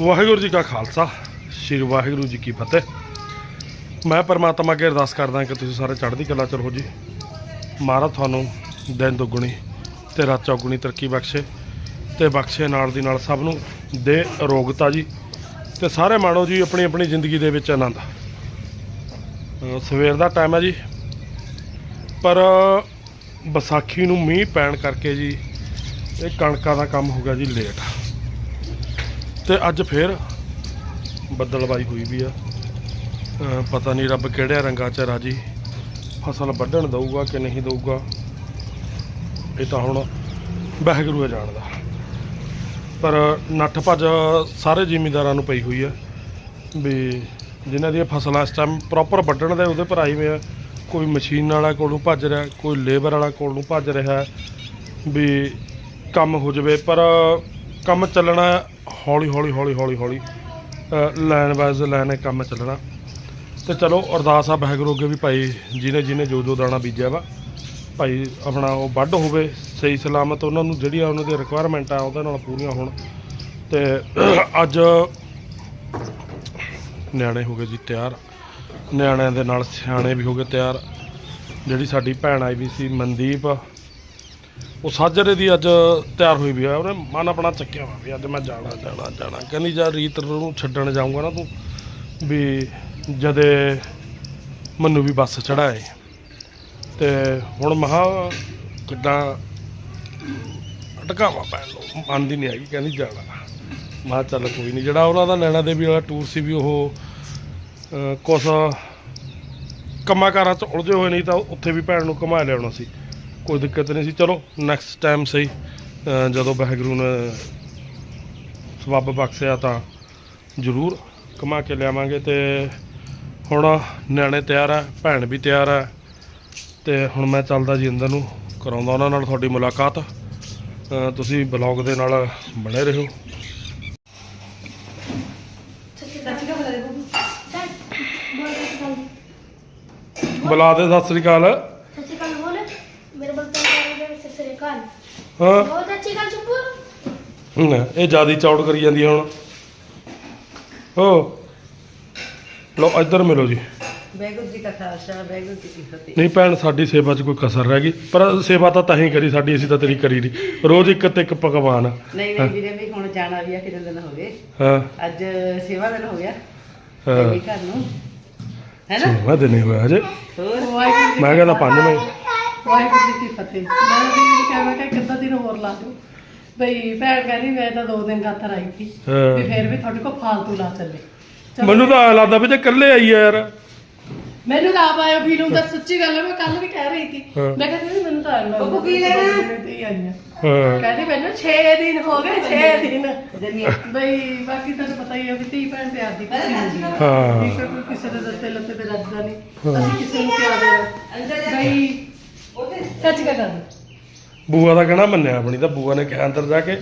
ਵਾਹਿਗੁਰੂ ਜੀ ਕਾ ਖਾਲਸਾ, ਸ੍ਰੀ ਵਾਹਿਗੁਰੂ ਜੀ ਕੀ ਫਤਿਹ। ਮੈਂ ਪਰਮਾਤਮਾ ਅੱਗੇ ਅਰਦਾਸ ਕਰਦਾ ਕਿ ਤੁਸੀਂ ਸਾਰੇ ਚੜ੍ਹਦੀ ਕਲਾ ਚ ਰਹੋ ਜੀ। ਮਹਾਰਾਜ ਤੁਹਾਨੂੰ ਦਿਨ ਦੁੱਗਣੀ ਤੇ ਰਾਤ ਚੌਗੁਣੀ ਤਰੱਕੀ ਬਖਸ਼ੇ ਤੇ ਬਖਸ਼ੇ ਨਾਲ ਦੀ ਨਾਲ ਸਭ ਨੂੰ ਦੇ ਅਰੋਗਤਾ ਜੀ ਤੇ ਸਾਰੇ ਮਾਣੋ ਜੀ ਆਪਣੀ ਆਪਣੀ ਜ਼ਿੰਦਗੀ ਦੇ ਵਿੱਚ ਆਨੰਦ। ਸਵੇਰ ਦਾ ਟਾਈਮ ਹੈ ਜੀ। ਪਰ ਵਿਸਾਖੀ ਨੂੰ ਮੀਂਹ ਪੈਣ ਕਰਕੇ ਜੀ, ਇਹ ਕਣਕਾਂ ਦਾ ਕੰਮ ਹੋ ਗਿਆ ਜੀ ਲੇਟ। ਤੇ ਅੱਜ ਫੇਰ ਬੱਦਲਬਾਈ ਹੋਈ ਵੀ ਆ। ਪਤਾ ਨਹੀਂ ਰੱਬ ਕਿਹੜੇ ਰੰਗਾਂ 'ਚ ਰਾਜੀ। ਫਸਲ ਵੱਢਣ ਦਊਗਾ ਕਿ ਨਹੀਂ ਦਊਗਾ। ਇਹ ਤਾਂ ਹੁਣ ਵਾਹਿਗੁਰੂ ਹੈ ਜਾਣਦਾ। ਪਰ ਨੱਠ ਭੱਜ ਸਾਰੇ ਜ਼ਿਮੀਂਦਾਰਾਂ ਨੂੰ ਪਈ ਹੋਈ ਆ ਵੀ ਜਿਨ੍ਹਾਂ ਦੀਆਂ ਫਸਲਾਂ ਇਸ ਟਾਈਮ ਪ੍ਰੋਪਰ ਵੱਢਣ ਦੇ ਉਹਦੇ ਪਰ ਆਈ ਹੋਏ ਆ। ਕੋਈ ਮਸ਼ੀਨ ਵਾਲਾ ਕੋਲ ਨੂੰ ਭੱਜ ਰਿਹਾ, ਕੋਈ ਲੇਬਰ ਵਾਲਾ ਕੋਲ ਨੂੰ ਭੱਜ ਰਿਹਾ ਵੀ ਕੰਮ ਹੋ ਜਾਵੇ। ਪਰ ਕੰਮ ਚੱਲਣਾ ਹੌਲੀ ਹੌਲੀ ਹੌਲੀ ਹੌਲੀ ਹੌਲੀ ਲਾਈਨ ਵਾਈਜ਼ ਲਾਈਨ ਕੰਮ ਚੱਲਣਾ। ਤੇ ਚਲੋ ਅਰਦਾਸ ਆ ਵਾਹਿਗੁਰੂ ਅੱਗੇ ਵੀ ਭਾਈ ਜਿਹਨੇ ਜਿਹਨੇ ਜੋ ਜੋ ਦਾਣਾ ਬੀਜਿਆ ਵਾ, ਭਾਈ ਆਪਣਾ ਉਹ ਵੱਢ ਹੋਵੇ, ਸਹੀ ਸਲਾਮਤ ਉਹਨਾਂ ਨੂੰ ਜਿਹੜੀਆਂ ਉਹਨਾਂ ਦੀ ਰਿਕੁਆਇਰਮੈਂਟ ਆ ਉਹਦੇ ਨਾਲ ਪੂਰੀਆਂ ਹੋਣ। ਤੇ ਅੱਜ ਨਿਆਣੇ ਹੋ ਗਏ ਜੀ ਤਿਆਰ। ਨਿਆਣਿਆਂ ਦੇ ਨਾਲ ਸਿਆਣੇ ਵੀ ਹੋ ਗਏ ਤਿਆਰ। ਜਿਹੜੀ ਸਾਡੀ ਭੈਣ ਆਈ ਵੀ ਸੀ ਮਨਦੀਪ ਉਹ ਸਾਜਰੇ ਦੀ ਅੱਜ ਤਿਆਰ ਹੋਈ ਵੀ ਆ, ਉਹਨੇ ਮਨ ਆਪਣਾ ਚੱਕਿਆ ਵਾ ਵੀ ਅੱਜ ਮੈਂ ਜਾਣਾ ਜਾਣਾ ਜਾਣਾ। ਕਹਿੰਦੀ ਜਾ ਰੀਤ ਨੂੰ ਛੱਡਣ ਜਾਊਂਗਾ ਨਾ ਤੂੰ, ਵੀ ਜਦੇ ਮੈਨੂੰ ਵੀ ਬੱਸ ਚੜਾਏ ਤੇ ਹੁਣ ਮਹਾ ਕਿੱਦਾਂ ਅਟਕਾਵਾ ਪੈਣ ਲੋ ਮੰਨਦੀ ਨਹੀਂ ਹੈਗੀ ਕਹਿੰਦੀ ਜਾਣਾ। ਮਾ ਚੱਲ ਕੋਈ ਨਹੀਂ ਜਿਹੜਾ ਉਹਨਾਂ ਦਾ ਲੈਣਾ ਦੇਵੀ ਵਾਲਾ ਟੂਰ ਸੀ ਵੀ ਉਹ ਕੁਛ ਕੰਮਾਂ ਕਾਰਾਂ 'ਚ ਉਲਝੇ ਹੋਏ ਨਹੀਂ ਤਾਂ ਉੱਥੇ ਵੀ ਭੈਣ ਨੂੰ ਘੁਮਾ ਲਿਆਉਣਾ ਸੀ। ਕੋਈ ਦਿੱਕਤ ਨਹੀਂ ਸੀ। ਚਲੋ ਨੈਕਸਟ ਟਾਈਮ ਸਹੀ। ਜਦੋਂ ਵਾਹਿਗੁਰੂ ਨੇ ਸਬੱਬ ਬਖਸ਼ਿਆ ਤਾਂ ਜ਼ਰੂਰ ਘੁਮਾ ਕੇ ਲਿਆਵਾਂਗੇ ਤੇ ਹੁਣ ਨਿਆਣੇ ਤਿਆਰ ਆ, ਭੈਣ ਵੀ ਤਿਆਰ ਆ। ਤੇ ਹੁਣ ਮੈਂ ਚੱਲਦਾ ਜੀ ਅੰਦਰ ਨੂੰ, ਕਰਾਉਂਦਾ ਉਹਨਾਂ ਨਾਲ ਤੁਹਾਡੀ ਮੁਲਾਕਾਤ। ਤੁਸੀਂ ਬਲੌਗ ਦੇ ਨਾਲ ਬਣੇ ਰਹੋ। ਬੁਲਾ ਦੇ, ਸਤਿ ਸ਼੍ਰੀ ਅਕਾਲ ਬੋਲ ਮੇਰੇ ਬਲਤਨ ਕਰਾਂਗੇ ਸਤਿ ਸ਼੍ਰੀ ਅਕਾਲ ਹਾਂ। ਬਹੁਤ ਸ਼੍ਰੀ ਅਕਾਲ ਚੁੱਪ ਹਮ, ਇਹ ਜਿਆਦੀ ਚੌੜ ਕਰੀ ਜਾਂਦੀ ਹੈ ਹੁਣ। ਹੋ। ਲੋ ਇੱਧਰ ਮਿਲੋ ਜੀ। ਵਾਹਿਗੁਰੂ ਜੀ ਕਾ ਖਾਲਸਾ ਵਾਹਿਗੁਰੂ ਜੀ ਕੀ ਫਤਿਹ। ਨਹੀਂ ਭੈਣ ਸਾਡੀ ਸੇਵਾ 'ਚ ਕੋਈ ਕਸਰ ਰਹਿ ਗਈ। ਪਰ ਸੇਵਾ ਤਾਂ ਤਾਂ ਹੀ ਕਰੀ ਸਾਡੀ ਅਸੀਂ ਤਾਂ ਤੇਰੀ ਕਰੀ ਨਹੀਂ ਰੋਜ਼ ਇੱਕ ਤੇ ਇੱਕ ਪਕਵਾਨ ਨਹੀਂ ਨਹੀਂ ਵੀਰੇ ਵੀ ਹੁਣ ਜਾਣਾ ਵੀ ਆ ਕਿੰਨੇ ਦਿਨ ਹੋ ਗਏ। ਹਾਂ। ਅੱਜ ਸੇਵਾ ਦਿਨ ਹੋ ਗਿਆ। ਹਾਂ। ਵੀ ਘਰ ਨੂੰ। ਹੈ ਨਾ? ਸੇਵਾ ਦਿਨੇ ਹੋਇਆ ਹਜੇ। ਹੋਰ? ਮੈਂ ਕਹਿੰਦਾ ਪੰਜ ਮੈਂ ਵਾਹਿਗੁਰੂ ਜੀ ਕੀ ਫਤਿਹ ਮੈਂ ਵੀ ਕਹਿੰਦਾ ਕਿ ਕਿੱਦਾਂ ਦਿਨ ਹੋਰ ਲਾ ਦੋ ਬਈ ਭੈਣ ਕਹਿੰਦੀ ਮੈਂ ਤਾਂ ਦੋ ਦਿਨ ਖਾਤਰ ਆਈ ਸੀ। ਹਾਂ। ਵੀ ਫਿਰ ਵੀ ਤੁਹਾਡੇ ਕੋਲ ਫਾਲਤੂ ਲਾ ਚੱਲੇ। ਚਲੋ। ਮੈਨੂੰ ਤਾਂ ਐਂ ਲੱਗਦਾ ਵੀ ਜੇ ਇਕੱਲੇ ਆਈ ਆ ਯਾਰ। ਮੈਨੂੰ ਤਾਂ ਆਪ ਆਇਆ ਫੀਲ ਹੁੰਦਾ ਸੱਚੀ ਗੱਲ ਹੈ ਮੈਂ ਕੱਲ ਵੀ ਕਹਿ ਰਹੀ ਸੀ। ਹਾਂ। ਮੈਂ ਕਹਿੰਦੀ ਸੀ ਮੈਨੂੰ ਤਾਂ ਆਇਆ ਲੱਗਦਾ ਬੱਬੂ ਕੀ ਲੈਣਾ? ਤੇ ਹੀ ਆਈਆਂ ਹਾਂ। ਕਹਿੰਦੀ ਮੈਨੂੰ 6 ਦਿਨ ਹੋ ਗਏ 6 ਦਿਨ। ਜੰਨੀ ਬਈ ਬਾਕੀ ਤੁਹਾਨੂੰ ਪਤਾ ਹੀ ਹੈ ਵੀ ਧੀ ਭੈਣ ਪਿਆਰ ਦੀ ਅਰੇ ਹੁੰਦੀ ਹੈ ਹਾਂ। ਵੀ ਕੋਈ ਕਿਸੇ ਦੇ ਦਿੱਤੇ ਲੱਤੇ ਤੇ ਰੱਜਦਾ ਨਹੀਂ ਅਸੀਂ ਕਿਸੇ ਨੂੰ ਪਿਆਰ ਦੇਣਾ। ਅੰਦਰ ਜਾ ਬਈ ਸੱਚ ਕਹ ਕਰ ਬੂਆ ਦਾ ਕਹਿਣਾ ਮੰਨਿਆ ਆਪਣੀ ਤਾਂ ਬੂਆ ਨੇ ਕਿਹਾ ਅੰਦਰ ਜਾ ਕੇ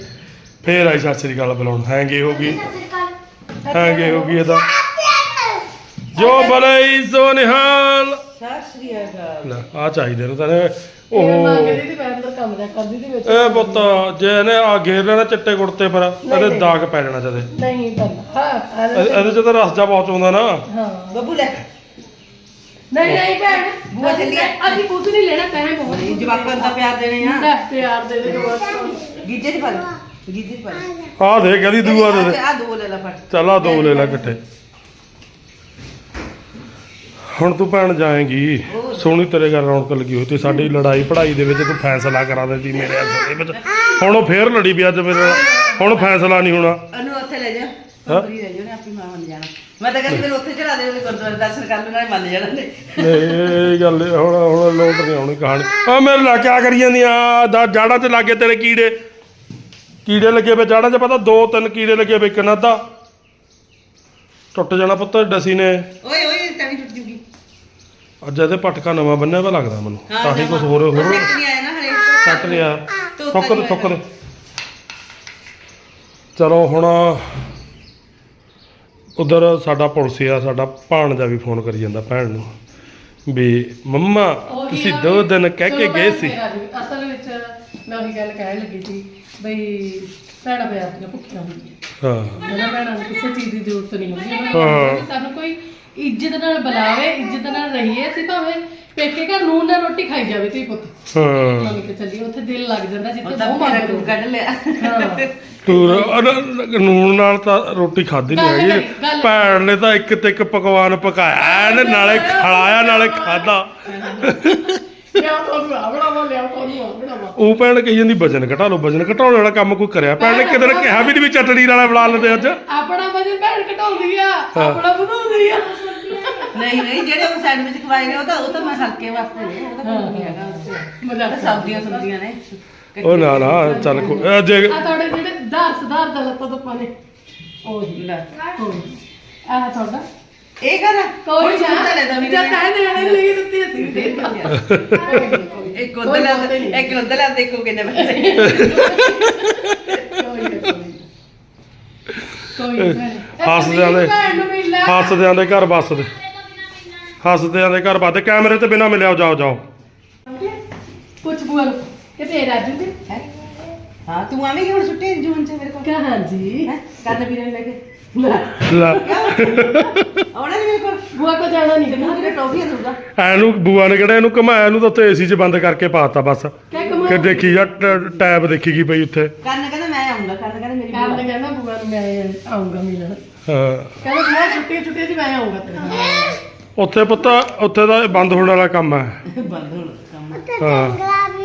ਫੇਰ ਆਈ ਸਤਿ ਸ੍ਰੀ ਅਕਾਲ ਬੁਲਾਉਣ। ਹੈਂਗੇ ਹੋ ਗਈ। ਹੈਂਗੇ ਹੋ ਗਈ ਇਹਦਾ। ਜੋ ਬਲਈ ਸੋ ਨਿਹਾਲ। ਸ੍ਰੀ ਅਕਾਲ। ਲੈ ਆ ਚਾਹੀਦੇ ਨੇ ਤਾਂ ਉਹ ਉਹ ਮਾਂ ਕਹਿੰਦੀ ਤੇ ਮੈਂ ਅੰਦਰ ਕੰਮ ਜਾ ਕਰਦੀ ਦੀ ਵਿੱਚ। ਇਹ ਪੁੱਤ ਜੇ ਇਹਨੇ ਆ ਘੇਰ ਲੈਣਾ ਚਿੱਟੇ ਕੁੜਤੇ ਪਰ ਇਹਦੇ ਨਹੀਂ। ਦਾਗ ਪੈ ਜਾਣਾ ਜਦੇ। ਨਹੀਂ ਕਰਨਾ ਹਾਂ ਇਹਦੇ ਚ ਤਾਂ ਰਸ ਜਾ ਬਹੁਤ ਆਉਂਦਾ ਨਾ। ਹਾਂ ਬੱਬੂ ਲੈ। ਨਹੀਂ ਨਹੀਂ ਭੈਣ ਬੂਆ ਚੱਲੀ ਆ। ਅਸੀਂ ਕੁਝ ਨਹੀਂ ਲੈਣਾ ਪੈਸੇ ਬਹੁਤ ਇਹ ਜਵਾਕਾਂ ਨੂੰ ਤਾਂ ਪਿਆਰ ਦੇਣੇ ਆ। ਲੈ, ਪਿਆਰ ਦੇ ਦੇ ਬਸ। ਗੀਜੇ ਦੀ ਫੜ ਗੀਜੇ ਦੀ ਫੜ। ਆ ਦੇ ਕਹਿੰਦੀ ਦੂਆ ਦੇ ਦੇ। ਆ ਦੋ ਲੈ ਲੈ ਫੜ। ਚੱਲ ਆ ਦੋ ਲੈ ਲੈ ਇਕੱਠੇ। ਹੁਣ ਤੂੰ ਭੈਣ ਜਾਏਗੀ। ਸੋਹਣੀ ਤੇਰੇ ਘਰ ਰੌਣਕ ਲੱਗੀ ਹੋਈ ਤੇ ਸਾਡੀ ਲੜਾਈ ਪੜਾਈ ਦੇ ਵਿੱਚ ਤੂੰ ਫੈਸਲਾ ਕਰਾ ਦਿੱਤੀ ਮੇਰੇ ਅਸਲ ਦੇ ਵਿੱਚ। ਹੁਣ ਉਹ ਫੇਰ ਲੜੀ ਵੀ ਅੱਜ ਮੇਰੇ ਨਾਲ ਹੁਣ ਫੈਸਲਾ ਨਹੀਂ ਹੋਣਾ। ਉਹਨੂੰ ਉੱਥੇ ਲੈ ਜਾ। ਹਾਂ? ਲੈ ਜਾ ਉਹਨੇ ਆਪਣੀ ਮਾਂ ਮੰਨ ਜਾਣਾ। ਮੈਂ ਤਾਂ ਕਹਿੰਦੀ ਤੈਨੂੰ ਉੱਥੇ ਚੜਾ ਦੇ ਉਹਦੇ ਗੁਰਦੁਆਰੇ ਦਰਸ਼ਨ ਕਰ ਲੈਣਾ ਮੰਨ ਜਾਣਾ ਨੇ ਨਹੀਂ ਇਹ ਗੱਲ ਹੁਣ ਹੁਣ ਲੋਟ ਨਹੀਂ ਆਉਣੀ ਕਹਾਣੀ। ਆ ਮੇਰੇ ਲਾ ਕਿਆ ਕਰੀ ਜਾਂਦੀਆਂ ਦਾ ਜਾੜਾਂ 'ਚ ਲੱਗੇ ਤੇਰੇ ਕੀੜੇ। ਕੀੜੇ ਲੱਗੇ ਵੇ ਜਾੜਾਂ 'ਚ ਪਤਾ ਦੋ ਤਿੰਨ ਕੀੜੇ ਲੱਗੇ ਵੇ ਇੱਕ ਨਾ ਅੱਧਾ। ਟੁੱਟ ਜਾਣਾ ਪੁੱਤ ਡਸੀ ਨੇ। ਓਏ ਓਏ ਤਵੀ ਟੁੱਟ ਜੂਗੀ। ਅੱਜ ਇਹਦੇ ਪਟਕਾ ਨਵਾਂ ਬੰਨਿਆ ਵਾ ਲੱਗਦਾ ਮੈਨੂੰ। ਤਾਂ ਹੀ ਕੁਝ। ਹੋਰ ਹੋਰ ਸੈੱਟ ਨਹੀਂ ਆਇਆ ਨਾ ਹਲੇ ਕੱਟ ਲਿਆ ਧੋਤਾ ਠੁੱਕ ਦੇ ਨਹੀਂ ਠੁੱਕ ਦੇ। ਚਲੋ ਹੁਣ ਉਧਰ ਸਾਡਾ ਪੁਲਸੀਆ ਸਾਡਾ ਭਾਣਜਾ ਵੀ ਫੋਨ ਕਰੀ ਜਾਂਦਾ ਭੈਣ ਨੂੰ ਵੀ ਮੰਮਾ ਤੁਸੀਂ ਆ ਦੋ ਦਿਨ ਕਹਿ ਕੇ ਗਏ ਸੀ। ਅਸਲ ਵਿੱਚ ਮੈਂ ਉਹੀ ਗੱਲ ਕਹਿਣ ਲੱਗੀ ਸੀ ਬਈ ਭੈਣਾਂ ਪਿਆਰ ਦੀਆਂ ਭੁੱਖੀਆਂ ਹੁੰਦੀਆਂ। ਹਾਂ। ਇਹਨਾਂ ਭੈਣਾਂ ਨੂੰ ਕਿਸੇ ਚੀਜ਼ ਦੀ ਜ਼ਰੂਰਤ ਨਹੀਂ ਹੁੰਦੀ ਉਹਨਾਂ ਹਾਂ। ਨੂੰ ਲੱਗਦਾ ਕਿ ਸਾਨੂੰ ਕੋਈ ਇੱਜ਼ਤ ਨਾਲ ਬੁਲਾਵੇ ਇੱਜ਼ਤ ਨਾਲ ਰਹੀਏ ਅਸੀਂ ਭਾਵੇਂ ਪੇਕੇ ਘਰ ਨੂਨ ਨਾਲ ਰੋਟੀ ਖਾਈ ਜਾਵੇ ਤੇ ਪੁੱਤ। ਹਾਂ। ਮੰਨ ਕੇ ਚੱਲੀ ਉੱਥੇ ਦਿਲ ਲੱਗ ਜਾਂਦਾ ਜਿੱਥੇ ਉਹ ਤਾਂ ਉਹ ਮੇਰਾ ਮੰਗ ਟੂਰ ਲਓ। ਕੱਢ ਲਿਆ। ਹਾਂ। ਟੂਰ ਨੂਣ ਨਾਲ ਤਾਂ ਰੋਟੀ ਖਾਧੀ ਨਹੀਂ ਗੱਲ ਹੈਗੀ। ਕਰੀ, ਗੱਲ। ਭੈਣ ਨੇ ਤਾਂ ਇੱਕ ਤੇ ਇੱਕ ਪਕਵਾਨ ਪਕਾਇਆ ਇਹਨੇ ਨਾਲੇ ਖਲਾਇਆ ਨਾਲੇ ਖਾਦਾ ਲਿਆਓ ਤੁਹਾਨੂੰ ਆ ਬਣਾਵਾ ਲਿਆਓ ਤੁਹਾਨੂੰ ਆ ਬਣਾਵਾ ਉਹ ਭੈਣ ਕਹੀ ਜਾਂਦੀ ਵਜਨ ਘਟਾ ਲਓ ਵਜਨ ਘਟਾਉਣ ਵਾਲਾ ਕੰਮ ਕੋਈ ਕਰਿਆ? ਭੈਣ ਨੇ ਕਿਤੇ ਨੇ ਕਿਹਾ ਵੀ ਨਹੀਂ ਵੀ ਚਟਣੀ ਵਾਲਾ ਬਣਾ ਲੈਂਦੇ ਅੱਜ। ਆਪਣਾ ਵਜਨ ਭੈਣ ਘਟਾਉਂਦੀ ਆ ਆਪਣਾ ਵਧਾਉਂਦੀ ਆ। ਨਹੀਂ ਨਹੀਂ ਜਿਹੜੇ ਉਹ ਸੈਂਡਵਿਚ ਖਵਾਏ ਨੇ ਉਹ ਤਾਂ ਉਹ ਤਾਂ ਮੈਂ ਹਲਕੇ ਵਾਸਤੇ ਨੇ ਉਹ ਤਾਂ ਕੋਈ ਨਹੀਂ ਹੈਗਾ। ਮਜ਼ਾਕ ਤਾਂ ਸਬਜ਼ੀਆਂ ਸਬਜ਼ੀਆਂ ਨੇ। ਉਹ ਨਾ ਨਾ ਚੱਲ ਕੋ ਇਹ ਜੇ ਆ ਤੁਹਾਡੇ ਜਿਹੜੇ ਧਾਰ ਸੁਧਾਰ ਦਾ ਲੱਤਾਂ ਤੋਂ ਪਾਣੇ ਉਹ ਹੀ ਲੈ। ਆਹ ਤੁਹਾਡਾ। ਇਹ ਕਰ ਕੋਈ ਤਾਂ ਦਵੀ ਜਦ ਤੈਨੂੰ ਦੇਣੇ ਲਈ ਦਿੱਤੀ ਅਸੀਂ ਵੀ ਦੇ ਦਾਂਗੇ ਇੱਕ ਉਧਰ ਲੈ ਇੱਕ ਉਧਰ ਲੈ ਦੇਖੋ ਕਿੰਨੇ ਪੈਸੇ। ਹੱਸਦਿਆਂ ਦੇ- ਹੱਸਦਿਆਂ ਦੇ ਘਰ ਵੱਸਦੇ ਹੱਸਦਿਆਂ ਦੇ ਘਰ ਵੱਸਦੇ ਕੈਮਰੇ ਤੇ ਬਿਨਾ ਮਿਲਿਆ ਜਾਓ ਜਾਓ। ਕੁਛ ਬੁਆ ਨੂੰ ਕਿ ਫੇਰ ਆ ਜੂਗੇ। ਹੈਂ? ਹਾਂ ਤੂੰ ਆਵੇਂਗੀ ਹੁਣ ਛੁੱਟੀ ਜੂਨ ਚ ਮੇਰੇ ਕੋਲ? ਕਹਾਂ ਜੀ ਹੈ? ਕਰਨ ਵੀਰੇ ਨੂੰ ਲੈ ਕੇ। ਲੈ। ਆਉਣਾ ਨਹੀਂ ਮੇਰੇ ਕੋਲ? ਬੁਆ ਕੋ ਜਾਣਾ ਨਹੀਂ। ਤੇ ਮੈਨੂੰ ਵੀਰੇ ਟੌਫੀਆਂ ਦਊਗਾ ਐਨੂੰ ਬੂਆ ਨੇ ਕਿਹੜਾ ਇਹਨੂੰ ਘਮਾਇਆ ਇਹਨੂੰ ਤਾਂ ਉੱਥੇ ਏਸੀ 'ਚ ਬੰਦ ਕਰਕੇ ਪਾਤਾ ਬਸ। ਕਹਿ ਕਮਾ ਕਿ ਦੇਖੀ ਟ- ਟੈਬ ਦੇਖੀ ਗਈ ਪਈ ਉੱਥੇ। ਕਰਨ ਕਹਿੰਦਾ ਮੈਂ ਆਉਂਗਾ ਕਰਨ ਕਹਿੰਦਾ ਮੇਰੀ ਕੰਮ ਭੂਆ। ਨੇ ਕਹਿੰਦਾ ਬੁਆ ਨੂੰ ਮੈਂ ਆਉਂਗਾ ਮਿਲਣ। ਹਾਂ। ਕਹਿੰਦਾ ਬੁਆ ਛੁੱਟੀ ਛੁੱਟੀ ਚ ਮੈਂ ਆਉਂਗਾ ਤੇਰੇ ਨਾਲ। ਉੱਥੇ ਪੁੱਤ ਉੱਥੇ ਦਾ ਬੰਦ ਹੋਣ ਵਾਲਾ ਕੰਮ ਹੈ। ਬੰਦ ਹੁਣ। ਕੰਮ ਹਾਂ।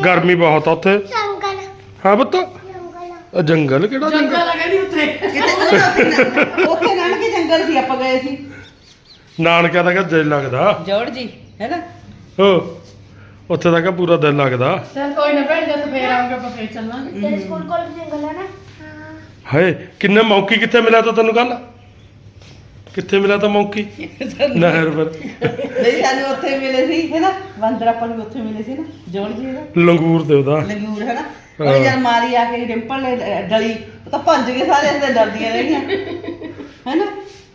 ਗਰਮੀ ਬਹੁਤ ਆ ਉੱਥੇ। ਜੰਗਲ। ਹਾਂ ਪੁੱਤ। ਜੰਗਲ। ਜੰਗਲ ਕਿਹੜਾ ਜੰਗਲ? ਜੰਗਲ ਕਹਿੰਦੀ ਉੱਥੇ। ਕਿਤੇ ਉਹ ਉੱਥੇ- ਉੱਥੇ ਜੰਗਲ ਸੀ ਆਪਾਂ ਗਏ ਸੀ। ਨਾਨਕਿਆਂ ਦਾ ਕਿ ਦਿਲ ਲੱਗਦਾ? ਜੋੜ ਜੀ ਹੈ ਨਾ? ਹੋ ਉੱਥੇ ਦਾ ਕਿ ਪੂਰਾ ਦਿਲ ਲੱਗਦਾ? ਚਲ ਕੋਈ ਨਾ ਭੈਣ ਜਦ ਫੇਰ ਆਉਂਗਾ ਆਪਾਂ ਫੇਰ ਚੱਲਾਂਗੇ। ਤੇਰੇ ਸਕੂਲ ਕੋਲ ਵੀ ਜੰਗਲ ਹੈ ਨਾ? ਹਾਂ। ਹਾਏ ਕਿੰਨੇ ਮੌਕੀ ਕਿੱਥੇ ਮਿਲਿਆ ਤਾ ਤੈਨੂੰ ਕੱਲ ਕਿੱਥੇ ਮਿਲਿਆ ਤਾ ਮੌਕੀ? ਨਹਿਰ ਪਰ। ਨਹੀਂ ਸਾਨੂੰ ਉੱਥੇ ਮਿਲੇ ਸੀ ਹੈ ਨਾ? ਬਾਂਦਰ ਆਪਾਂ ਨੂੰ ਉੱਥੇ ਮਿਲੇ ਸੀ ਨਾ ਜੋੜ ਜੀ ਹੈਗਾ ਲੰਗੂਰ ਤੇ ਉਹਦਾ। ਲੰਗੂਰ ਹੈ ਨਾ? ਉਹ ਜਦ ਮਾਰੀ ਆ ਕੇ ਡਿੰਪਲ ਨੇ ਡਲੀ ਉਹ ਤਾਂ ਭੱਜ ਗਏ ਸਾਰੇ ਅੰਦਰ ਡਰਦੀਆਂ ਰਹਿ ਗਈਆਂ ਹੈ ਨਾ?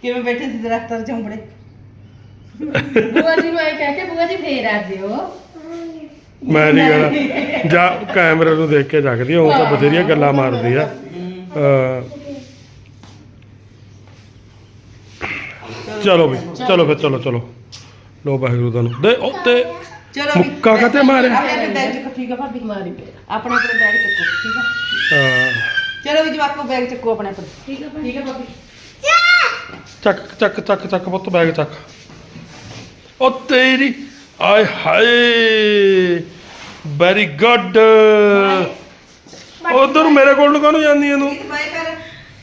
ਕਿਵੇਂ ਬੈਠੇ ਸੀ ਦਰਖਤਾਂ 'ਚ ਬੁਆ ਜੀ ਨੂੰ ਐ ਕਹਿ ਕੇ ਬੁਆ ਜੀ ਫੇਰ ਆ ਜਿਓ। ਮੈਂ ਨਹੀਂ ਕਹਿਣਾ। ਜਾ ਕੈਮਰੇ ਨੂੰ ਦੇਖ ਕੇ ਜਗਦੀ ਉਹ ਤਾਂ ਬਥੇਰੀਆਂ ਗੱਲਾਂ ਮਾਰਦੀ ਆ। ਅਹ ਚਲੋ ਵੀ ਚਲੋ ਫਿਰ ਚਲੋ ਚਲੋ। ਲੋ ਵਾਹਿਗੁਰੂ ਤੁਹਾਨੂੰ। ਦੇ ਉੱਤੇ ਚਲੋ ਵੀ ਮੁੱਕਾ ਕਾਹਤੇ ਮਾਰਿਆ? ਆਪਣੇ ਆਪਣੇ ਬੈਗ ਚੱਕੋ ਠੀਕ ਆ ਭਾਬੀ ਮਾਰੀ ਫੇਰ ਆਪਣੇ ਆਪਣੇ ਬੈਗ ਚੱਕੋ ਠੀਕ ਆ? ਅਹ ਚਲੋ ਵੀ ਜਵਾਕੋ ਬੈਗ ਚੱਕੋ ਆਪਣੇ ਆਪਣੇ। ਠੀਕ ਹੈ ਠੀਕ ਹੈ ਭਾਬੀ। ਚੱਕ ਚੱਕ ਚੱਕ ਚੱਕ ਪੁੱਤ ਬੈਗ ਚੱਕ। ਉਹ ਤੇਰੀ ਆਏ ਹਾਏ ਵੈਰੀ ਗੁੱਡ। ਉਧਰ ਮੇਰੇ ਕੋਲ ਨੂੰ ਕਾਹਨੂੰ ਜਾਂਦੀ ਇਹਨੂੰ ਇੱਕ ਬਾਏ ਕਰ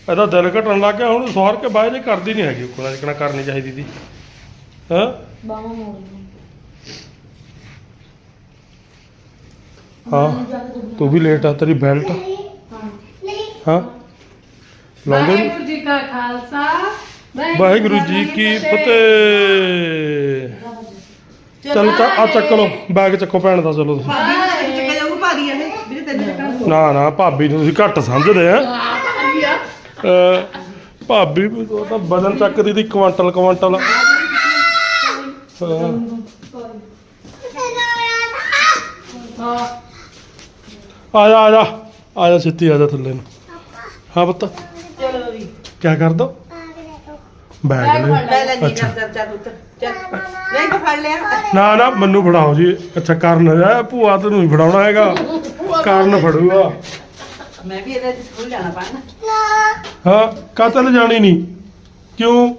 ਇਹਦਾ ਦਿਲ ਘਟਣ ਲੱਗ ਗਿਆ ਹੁਣ ਸਵਾਰ ਕੇ ਬਾਅਦ ਜੇ ਕਰਦੀ ਨਹੀਂ ਹੈਗੀ ਕੋਣਾ ਜਿਕਣਾ ਕਰਨੀ ਚਾਹੀਦੀ ਦੀ ਹਾਂ ਬਾਵਾ ਮੋੜ ਹਾਂ ਤੂੰ ਵੀ ਲੇਟ ਆ ਤੇਰੀ ਬੈਲਟ ਹਾਂ ਨਹੀਂ ਹਾਂ ਲਾਉਂਦੇ ਨੀ? ਵਾਹਿਗੁਰੂ ਜੀ ਕਾ ਖਾਲਸਾ ਵਾਹਿਗੁਰੂ ਜੀ ਕੀ ਫਤਿਹ ਚਲ ਆ ਚੱਕ ਲਓ ਬੈਗ ਚੱਕੋ ਭੈਣ ਦਾ ਚਲੋ ਤੁਸੀਂ। ਭਾਬੀ ਨੂੰ ਤਾਂ ਚੱਕਿਆ ਜਾਊਗਾ ਭਾਰੀ ਆ ਇਹ ਵੀਰੇ ਤੈਨੂੰ ਚੱਕਣਾ ਨਾ ਨਾ ਭਾਬੀ ਨੂੰ ਤੁਸੀਂ ਘੱਟ ਸਮਝਦੇ ਆ ਭਾਬੀ ਉਹ ਤਾਂ ਵਜਨ ਚੱਕਦੀ ਦੀ ਕੁਆਂਟਲ ਕੁਆਂਟਲ। ਹਾਂ। ਹਾਂ ਆ ਜਾ ਆ ਜਾ। ਆ ਜਾ ਸਿੱਧੀ ਆ ਜਾ ਥੱਲੇ ਨੂੰ। ਹਾਂ ਪੁੱਤ। ਚਲੋ ਵੀ ਕੀ ਕਰ ਦੋ ਬੈਗ ਲੈ। ਲੈ ਅੱਛਾ। ਨਹੀਂ ਤਾਂ ਫੜ ਲਿਆ। ਨਾ ਨਾ ਮੈਨੂੰ ਫੜਾਓ ਜੀ। ਅੱਛਾ ਕਰਨ ਭੂਆ ਤੈਨੂੰ ਨਹੀਂ ਫੜਾਉਣਾ ਹੈਗਾ। ਕਰਨ ਫੜੂਗਾ। ਮੈਂ ਵੀ ਇਹਦੇ ਸਕੂਲ ਜਾਣਾ ਪੈਣਾ ਹਾਂ ਕਾਤਲ ਜਾਣੀ ਨਹੀਂ ਕਿਉਂ?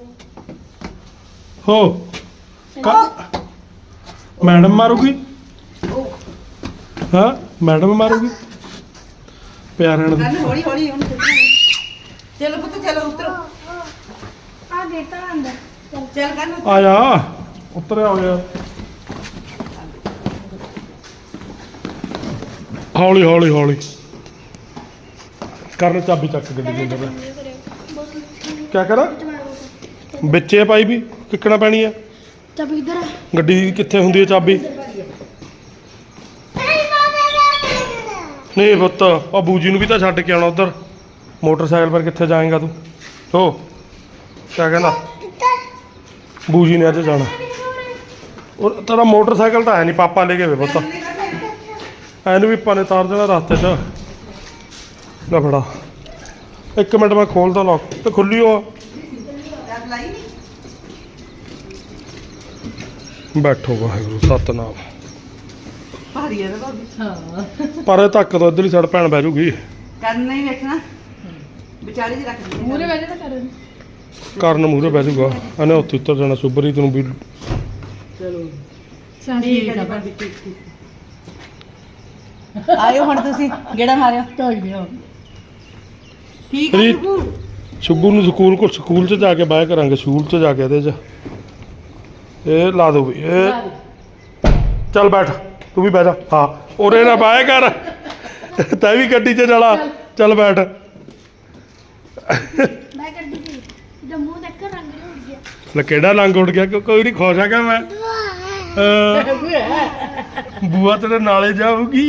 ਹੋ। ਕਾ- ਮੈਡਮ ਮਾਰੂਗੀ? ਹਾਂ। ਮੈਡਮ ਮਾਰੂਗੀ? ਪਿਆਰਿਆਂ ਨੂੰ ਕੰਨ ਹੌਲੀ ਹੌਲੀ ਚੱਕਣਾ ਚਲੋ ਪੁੱਤ ਚਲੋ ਉਤਰੋ। ਆ ਗੇਟਾ ਅੰਦਰ। ਚੱਲ ਚੱਲ ਕੰਨ ਆ ਜਾ। ਉਤਰਿਆ ਹੋਇਆ। ਹੌਲੀ ਹੌਲੀ ਹੌਲੀ। ਕਰਨ ਚਾਬੀ ਚੱਕ ਗੱਡੀ ਦੇ ਅੰਦਰ ਕੀ ਕਰਾਂ? ਵਿੱਚੇ ਪਾਈ ਵੀ ਕਿੱਕਣਾ ਪੈਣੀ ਆ? ਚੱਪ ਇਧਰ ਆ? ਗੱਡੀ ਦੀ ਕਿੱਥੇ ਹੁੰਦੀ ਹੈ ਚਾਬੀ? ਨਹੀਂ ਪੁੱਤ ਉਹ ਬੂਜੀ ਨੂੰ ਵੀ ਤਾਂ ਛੱਡ ਕੇ ਆਉਣਾ ਉਧਰ। ਮੋਟਰਸਾਈਕਲ ਪਰ ਕਿੱਥੇ ਜਾਏਗਾ ਤੂੰ? ਹੋ ਕੀ ਕਹਿੰਦਾ? ਬੂਜੀ ਨੇ ਅੱਜ ਜਾਣਾ। ਉਹ ਤੇਰਾ ਮੋਟਰਸਾਈਕਲ ਤਾਂ ਹੈ ਨਹੀਂ ਪਾਪਾ ਲੈ ਕੇ ਵੇ ਪੁੱਤ। ਐਨੂੰ ਵੀ ਆਪਾਂ ਨੇ ਤਾਰ ਦੇਣਾ ਰਸਤੇ 'ਚ। ਲੈ ਫੜਾ। ਇੱਕ ਮਿੰਟ ਮੈਂ ਖੋਲਦਾ ਲੋਕ ਤੇ ਖੁੱਲੀ ਹੋ ਰੱਖ ਲਾਈ ਨੀ? ਬੈਠੋ ਵਾਹਿਗੁਰੂ ਸਤਨਾਮ। ਭਾਰੀ ਹੈ ਨਾ ਭਾਬੀ। ਹਾਂ। ਪਰ ਧੱਕ ਤੋਂ ਇਧਰਲੀ ਸਾਈਡ ਭੈਣ ਬਹਿ ਜੂਗੀ। ਕਰਨਾ ਹੀ ਵੇਖਣਾ। ਵਿਚਾਲੇ ਜੀ ਰੱਖ ਦੇ ਮੂਰੇ ਵਜੇ ਤਾਂ ਕਰਨ। ਕਰਨ ਮੂਹਰੇ ਬਹਿ ਜੂਗਾ। ਇਹਨੇ ਉੱਥੇ ਉੱਤਰ ਜਾਣਾ ਸੁਬਰੀਤ ਨੂੰ ਵੀ ਚਲੋ। ਭਾਬੀ। ਆਇਓ ਹੁਣ ਤੁਸੀਂ ਗੇੜਾ ਮਾਰਿਓ। ਨਹੀਂ ਹੋ ਠੀਕ ਹੈ ਰੀਤ। ਸ਼ੁੱਭੂ ਨੂੰ ਸਕੂਲ ਕੋਲ ਸਕੂਲ 'ਚ ਜਾ ਕੇ ਬਾਏ ਕਰਾਂਗੇ ਸਕੂਲ 'ਚ ਜਾ ਕੇ ਇਹਦੇ 'ਚ। ਇਹ ਲਾ ਦੋ ਵੀ ਇਹ ਚੱਲ ਬੈਠ ਤੂੰ ਵੀ ਬਹਿ ਜਾ। ਹਾਂ ਉਰੇ ਨਾ ਬਾਏ ਕਰ। ਤੈ ਵੀ ਗੱਡੀ 'ਚ ਜਾਣਾ। ਚੱਲ। ਬੈਠ। ਮੈਂ ਜੰਮੂ ਤੱਕ ਰੰਗ ਗਿਆ। ਲੈ ਕਿਹੜਾ ਲੰਗ ਉੱਡ ਗਿਆ? ਕਿ ਕੋਈ ਨਹੀਂ ਖੁਸ਼ ਹੈਗਾ ਮੈਂ? ਅਹ, ਬੂਆ ਤੇਰੇ ਨਾਲੇ ਜਾਊਗੀ।